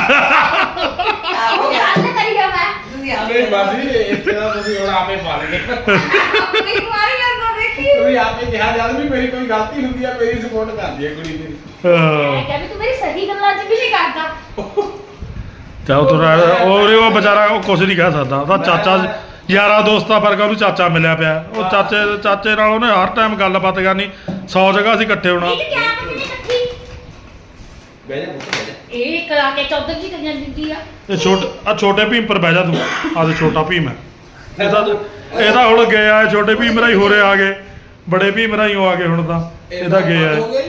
ਉਹ ਗੱਲ ਕਰੀ ਆ ਮੈਂ। ਤੁਸੀਂ ਆਪ ਨਹੀਂ ਮਾਸੀ ਇੱਥੇ ਤਾਂ ਤੁਸੀਂ ਹੁਣ ਆਪੇ ਪਾ ਲੈਗੇ ਆਪਣੀ ਮਾਰੀ ਜਾਂਦਾ ਦੇਖੀ। ਤੁਸੀਂ ਆਪੇ ਕਿਹਾ ਜਦ ਵੀ ਮੇਰੀ ਕੋਈ ਗਲਤੀ ਹੁੰਦੀ ਆ ਮੇਰੀ ਸਪੋਰਟ ਕਰਦੀ ਹੈ ਕੁੜੀ ਮੇਰੀ ਮੈਂ ਕਿਹਾ ਵੀ ਤੂੰ ਮੇਰੀ ਸਹੀ ਗੱਲਾਂ 'ਚ ਵੀ ਨਹੀਂ ਕਰਦਾ। ਚਾਹ ਤੁਰਾ ਉਹ ਉਹ ਵਿਚਾਰਾ ਉਹ ਕੁਝ ਨਹੀਂ ਕਹਿ ਸਕਦਾ। ਉਹਦਾ ਚਾਚਾ ਯਾਰਾ ਦੋਸਤਾਂ ਵਰਗਾ ਉਹਨੂੰ ਚਾਚਾ ਮਿਲਿਆ ਪਿਆ। ਉਹ ਚਾਚੇ ਚਾਚੇ ਨਾਲ ਉਹਨੇ ਹਰ ਟਾਈਮ ਗੱਲਬਾਤ ਕਰਨੀ। 100 ਜਗ੍ਹਾ ਅਸੀਂ ਇਕੱਠੇ ਹੋਣਾ। ਇਹ ਕਿੰਨੀ ਇਕੱਠੀ ਬਹਿ ਜਾ ਪੁੱਤ, ਬਹਿ ਜਾ। ਇਹ ਕਰਾ ਕੇ ਚੌਧਰ ਜੀ ਕਰੀਆਂ ਦਿੰਦੀ ਆ? ਇਹ ਛੋਟੇ ਆ ਛੋਟੇ ਭੀਮ ਪਰ ਬਹਿ ਜਾ ਤੂੰ। ਆ ਤੇ ਛੋਟਾ ਭੀਮ ਹੈ। ਇਹਦਾ ਇਹਦਾ ਹੁਣ ਗਿਆ ਹੈ ਛੋਟੇ ਭੀਮ ਰਾਈ ਹੋਰੇ ਆ ਗਏ। ਬੜੇ ਭੀਮ ਰਾਈ ਆ ਗਏ ਹੁਣ ਤਾਂ। ਇਹਦਾ ਗਿਆ ਹੋ। ਹੈ?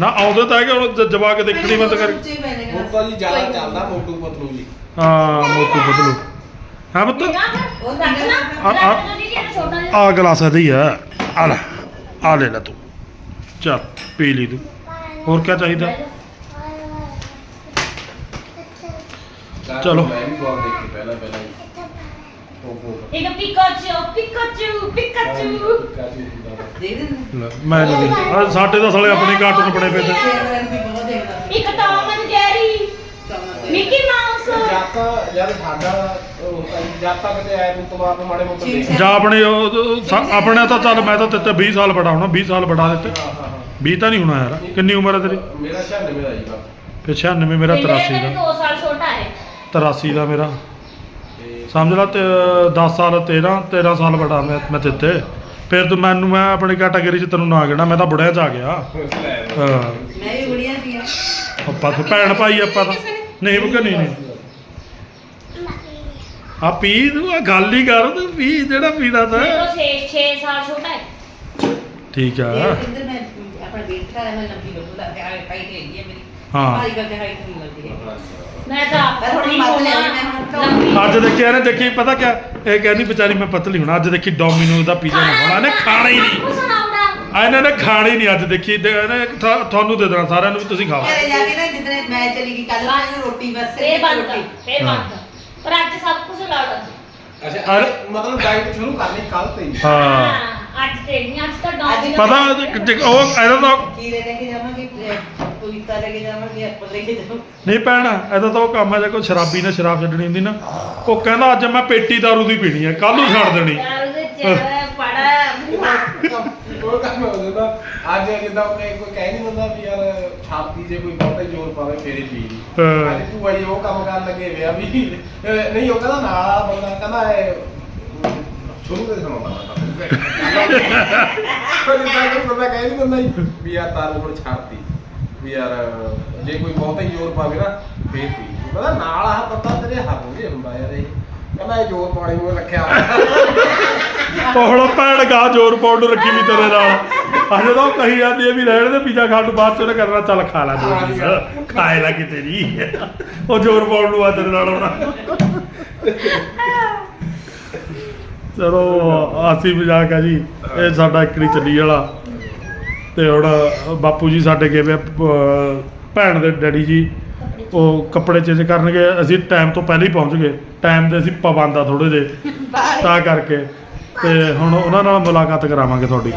ਨਾ ਆਉਂਦੇ ਤਾਂ ਹੈਗੇ ਹੁਣ ਜ- ਜਵਾ ਕੇ ਦੇਖਣੀ ਬੰਦ ਕਰ ਉੱਚੇ ਪੈ ਨੇ ਹੁਣ ਤਾਂ ਜੀ ਜ਼ਿਆਦਾ ਚੱਲਦਾ ਮੋਟੂ ਪਤਲੂ ਜੀ। ਹਾਂ ਮੋਟੂ ਬਦਲੂ ਹਾਂ ਪੁੱਤ? ਉਹ ਆ- ਆ- ਆ ਗਲਾਸ ਇਹਦੀ ਆ। ਆ ਲੈ ਆ ਲੈ ਲੈ ਤੂੰ। ਚੱਲ ਪੀ ਲਈ ਤੂੰ। ਹੋਰ ਕੀ ਚਾਹੀਦਾ? ਚਲੋ। ਮੈਂ ਵੀ ਬਹੁਤ ਦੇਖੀ ਪਹਿਲਾਂ ਪਹਿਲਾਂ ਹੀ ਕੋਕੋ ਇੱਕ ਪਿਕਾਚੂ ਪਿਕਾਚੂ ਪਿਕਾਚੂ ਦੇਖ ਦੇ ਲੈ, ਮੈਂ ਨਹੀਂ ਦੇਖਦਾ ਆਹ ਸਾਡੇ ਤਾਂ ਸਾਲੇ ਆਪਣੇ ਕਾਰਟੂਨ ਬਣੇ ਪਏ ਤੇ ਕੈਮਰਨ ਵੀ ਬਹੁਤ ਦੇਖਦਾ ਇੱਕ Tom and Jerry Mickey Mouse ਜਦ ਤੱਕ ਜਦ ਸਾਡਾ ਉਹ ਹੁੰਦਾ ਸੀ, ਜਦ ਤੱਕ ਤੇ ਆਇਆ ਤੋਂ ਬਾਅਦ ਮਾੜੇ ਮੋਟੇ ਠੀਕ ਦੇਖ ਹੈ। ਜਾਂ ਆਪਣੇ ਉਹ- ਉਹ ਸਾ- ਆਪਣੇ ਤਾਂ ਚੱਲ ਮੈਂ ਤਾਂ ਤੇਤੇ 20 ਸਾਲ ਬੜਾ ਹੋਣਾ 20 ਸਾਲ ਬੜਾ ਦਿੱਤੇ ਹਾਂ ਹਾਂ ਹਾਂ 20 ਤਾਂ ਨਹੀਂ ਹੋਣਾ ਯਾਰ ਕਿੰਨੀ ਉਮਰ ਹੈ ਤੇਰੀ ਮੇਰਾ 96 ਦਾ ਜੀ ਬਸ ਫਿਰ 96 ਮੇਰਾ 83 ਮੇਰਾ ਦਾ 2 ਸਾਲ ਛੋਟਾ ਹੈ 83 ਦਾ ਮੇਰਾ। ਤੇ ਸਮਝ ਲਾ ਤੇ 10 ਸਾਲ 13 13 ਸਾਲ ਬੜਾ ਮੈਂ ਮੈਂ ਤੇਤੇ ਫਿਰ ਤੂੰ ਮੈਨੂੰ ਮੈਂ ਆਪਣੀ ਕੈਟਾਗਰੀ 'ਚ ਤੈਨੂੰ ਨਾ ਗਿਣਾ ਮੈਂ ਤਾਂ ਬੁੜਿਆਂ 'ਚ ਆ ਗਿਆ। ਹਾਂ। ਮੈਂ ਵੀ ਬੁੜੀਆਂ ਸੀ ਆਪਾਂ ਤਾਂ ਭੈਣ ਭਾਈ ਆਪਾਂ ਤਾਂ ਨਹੀਂ ਬੁੱਕਾ ਨਹੀਂ ਨਹੀਂ। ਆ ਪੀ ਤੂੰ ਆ ਗੱਲ ਹੀ ਕਰ ਤੂੰ ਪੀ ਜਿਹੜਾ ਪੀਣਾ ਤਾਂ। ਮੇਰਾ 6 6 ਸਾਲ ਛੋਟਾ ਹੈ। ਠੀਕ ਆ। ਇਹ ਕਿੰਦਰ ਮੈਂ ਆਪਣਾ ਵੇਟ ਕਰਾ ਮੈਂ ਲੰਬੀ ਤੇ ਹਾਈਟ ਹੈਗੀ ਹੈ ਮੇਰੀ। ਹਾਂ। ਭਾਰੀ ਕਰਕੇ ਹਾਈਟ ਨਹੀਂ ਲੱਗਦੀ ਹੈ ਮੈਂ ਤਾਂ ਮੈਂ ਥੋੜੀ ਮੱਤ ਲੈ ਲਈ, ਮੈਂ ਹੁਣ ਤਾਂ- ਲੰਬੀ। ਅੱਜ ਦੇਖੀ ਇਹਨੇ ਦੇਖੀ ਪਤਾ ਕਿਆ? ਇਹ ਕਹਿੰਦੀ ਵਿਚਾਰੀ ਮੈਂ ਪਤਲੀ ਹੋਣਾ ਅੱਜ ਦੇਖੀ ਡੋਮਿਨੋਜ਼ ਦਾ ਪੀਜ਼ਾ ਮੰਗਵਾਉਣਾ ਇਹਨੇ ਖਾਣਾ ਹੀ ਨਹੀਂ। ਕੁਛ ਨਾ ਆਉਂਦਾ ਆ ਇਹਨਾਂ ਨੇ ਖਾਣਾ ਹੀ ਨਹੀਂ ਅੱਜ ਦੇਖੀ। ਤੇ ਇਹਨੇ ਥਾ- ਤੁਹਾਨੂੰ ਦੇ ਦੇਣਾ ਸਾਰਿਆਂ ਨੂੰ ਵੀ ਤੁਸੀਂ ਖਾਓ। ਘਰੇ ਜਾ ਕੇ ਨਾ ਜਿੱਦਣੇ ਮੈਂ ਚਲੀ ਗਈ ਕੱਲ ਮੈਂ ਰੋਟੀ ਬਸ ਇਹ ਬੰਦ ਰੋਟੀ। ਇਹ ਬੰਦ। ਪਰ ਅੱਜ ਸਭ ਕੁਝ ਲਾੜਾ ਅੱਛਾ ਅੱਜ ਮਤਲਬ ਡਾਈਟ ਸ਼ੁਰੂ ਕਰਨੀ ਕੱਲ ਤੇ ਹੀ। ਹਾਂ। ਅੱਜ ਤੇ ਨਹੀਂ ਅੱਜ ਤਾਂ ਅੱਜ ਡਾਊਨ ਪਤਾ ਜੇ- ਜੇ ਉਹ ਇਹਦਾ ਤਾਂ ਖੀਰੇ ਲੈ ਕੇ ਜਾਵਾਂਗੇ ਪਪੀਤਾ ਲੈ ਕੇ ਜਾਵਾਂਗੇ ਐਪਲ ਲੈ ਕੇ ਜਾਵਾਂਗੇ। ਨਹੀਂ ਪੈਣਾ ਇਹਦਾ ਤਾਂ ਉਹ ਕੰਮ ਹੈ ਜੇ ਕੋਈ ਸ਼ਰਾਬੀ ਨੇ ਸ਼ਰਾਬ ਛੱਡਣੀ ਹੁੰਦੀ ਨਾ ਉਹ ਕਹਿੰਦਾ ਅੱਜ ਮੈਂ ਪੇਟੀ ਦਾਰੂ ਦੀ ਪੀਣੀ ਹੈ ਕੱਲ ਨੂੰ ਛੱਡ ਦੇਣੀ। ਯਾਰ ਉਹਦੇ ਚਿਹਰਾ ਪੜਾ ਉਹ ਕੰਮ ਹੋ ਜਾਂਦਾ। ਅੱਜ ਜਿੱਦਾਂ ਕੋਈ ਕੋਈ ਕਹਿ ਨਹੀਂ ਦਿੰਦਾ ਵੀ ਯਾਰ ਛਾਤੀ ਜੇ ਕੋਈ ਬਹੁਤਾ ਹੀ ਜ਼ੋਰ ਪਾਵੇ ਫੇਰੇ ਪੀ। ਅੱਜ ਤੂੰ ਅਜੇ ਉਹ ਕੰਮ ਕਰਨ ਲੱਗੇ ਵਿਆ ਵੀ ਅਹ ਨਹੀਂ ਉਹ ਕਹਿੰਦਾ ਨਾਲ ਆ ਬੰਦਾ ਕਹਿੰਦਾ ਇਹ ਸ਼ੁਰੂ ਤੇ ਸੁਣਾਉਂਦਾ ਮੈਂ ਕੋਈ ਜਿੱਦਾਂ ਕੋਈ ਬੰਦਾ ਕਹਿ ਨਹੀਂ ਦਿੰਦਾ ਜੀ ਵੀ ਯਾਰ ਤਾਰੂ ਹੁਣ ਛੱਡਤੀ। ਵੀ ਯਾਰ, ਜੇ ਕੋਈ ਬਹੁਤਾ ਹੀ ਜ਼ੋਰ ਪਾਵੇ ਨਾ, ਫੇਰ ਪੀ ਉਹ ਨਾਲ ਆ ਬੰਦਾ ਤੇਰੇ ਹੱਥ ਜੇ ਹੁੰਦਾ ਯਾਰ ਇਹ। ਕਹਿੰਦਾ ਇਹ ਜ਼ੋਰ ਪਾਣੀ ਨੂੰ ਰੱਖਿਆ। ਹੋਇਆ ਉਹ ਗਾ, ਜ਼ੋਰ ਪਾਉਣ ਨੂੰ ਰੱਖੀ ਵੀ ਤੇਰੇ ਨਾਲ। ਅਜੇ ਤਾਂ ਕਹੀ ਜਾਂਦੀ ਹੈ ਵੀ ਰਹਿਣ ਦੇ, ਪੀਜ਼ਾ ਖਾਣ ਤੋਂ ਬਾਅਦ ਚ ਕਰਨਾ ਚੱਲ ਖਾ ਲੈ ਦੋ ਪੀਸ ਖਾਏ ਲਾ ਕਿਤੇ ਨਹੀਂ ਉਹ ਜ਼ੋਰ ਪਾਉਣ ਨੂੰ ਆ ਤੇਰੇ ਨਾਲ ਆਉਣਾ। ਚਲੋ ਅਸੀਂ ਮਜ਼ਾਕ ਆ ਜੀ। ਇਹ ਸਾਡਾ ਇਕੜੀ ਚੱਲੀ ਵਾਲਾ। ਤੇ ਹੁਣ ਬਾਪੂ ਜੀ ਸਾਡੇ ਗਏ ਵੇ ਆ, ਭੈਣ ਦੇ ਡੈਡੀ ਜੀ ਉਹ ਕੱਪੜੇ ਚੇਂਜ ਕਰਨਗੇ। ਅਸੀਂ ਟਾਈਮ ਤੋਂ ਪਹਿਲਾਂ ਹੀ ਪਹੁੰਚ ਗਏ। ਟਾਈਮ ਦੇ ਅਸੀਂ ਪਾਬੰਦ ਆ ਥੋੜੇ ਜਿਹੇ ਤਾਂ ਕਰਕੇ। ਤੇ ਹੁਣ ਉਹਨਾਂ ਨਾਲ ਮੁਲਾਕਾਤ ਕਰਾਵਾਂਗੇ ਤੁਹਾਡੀ।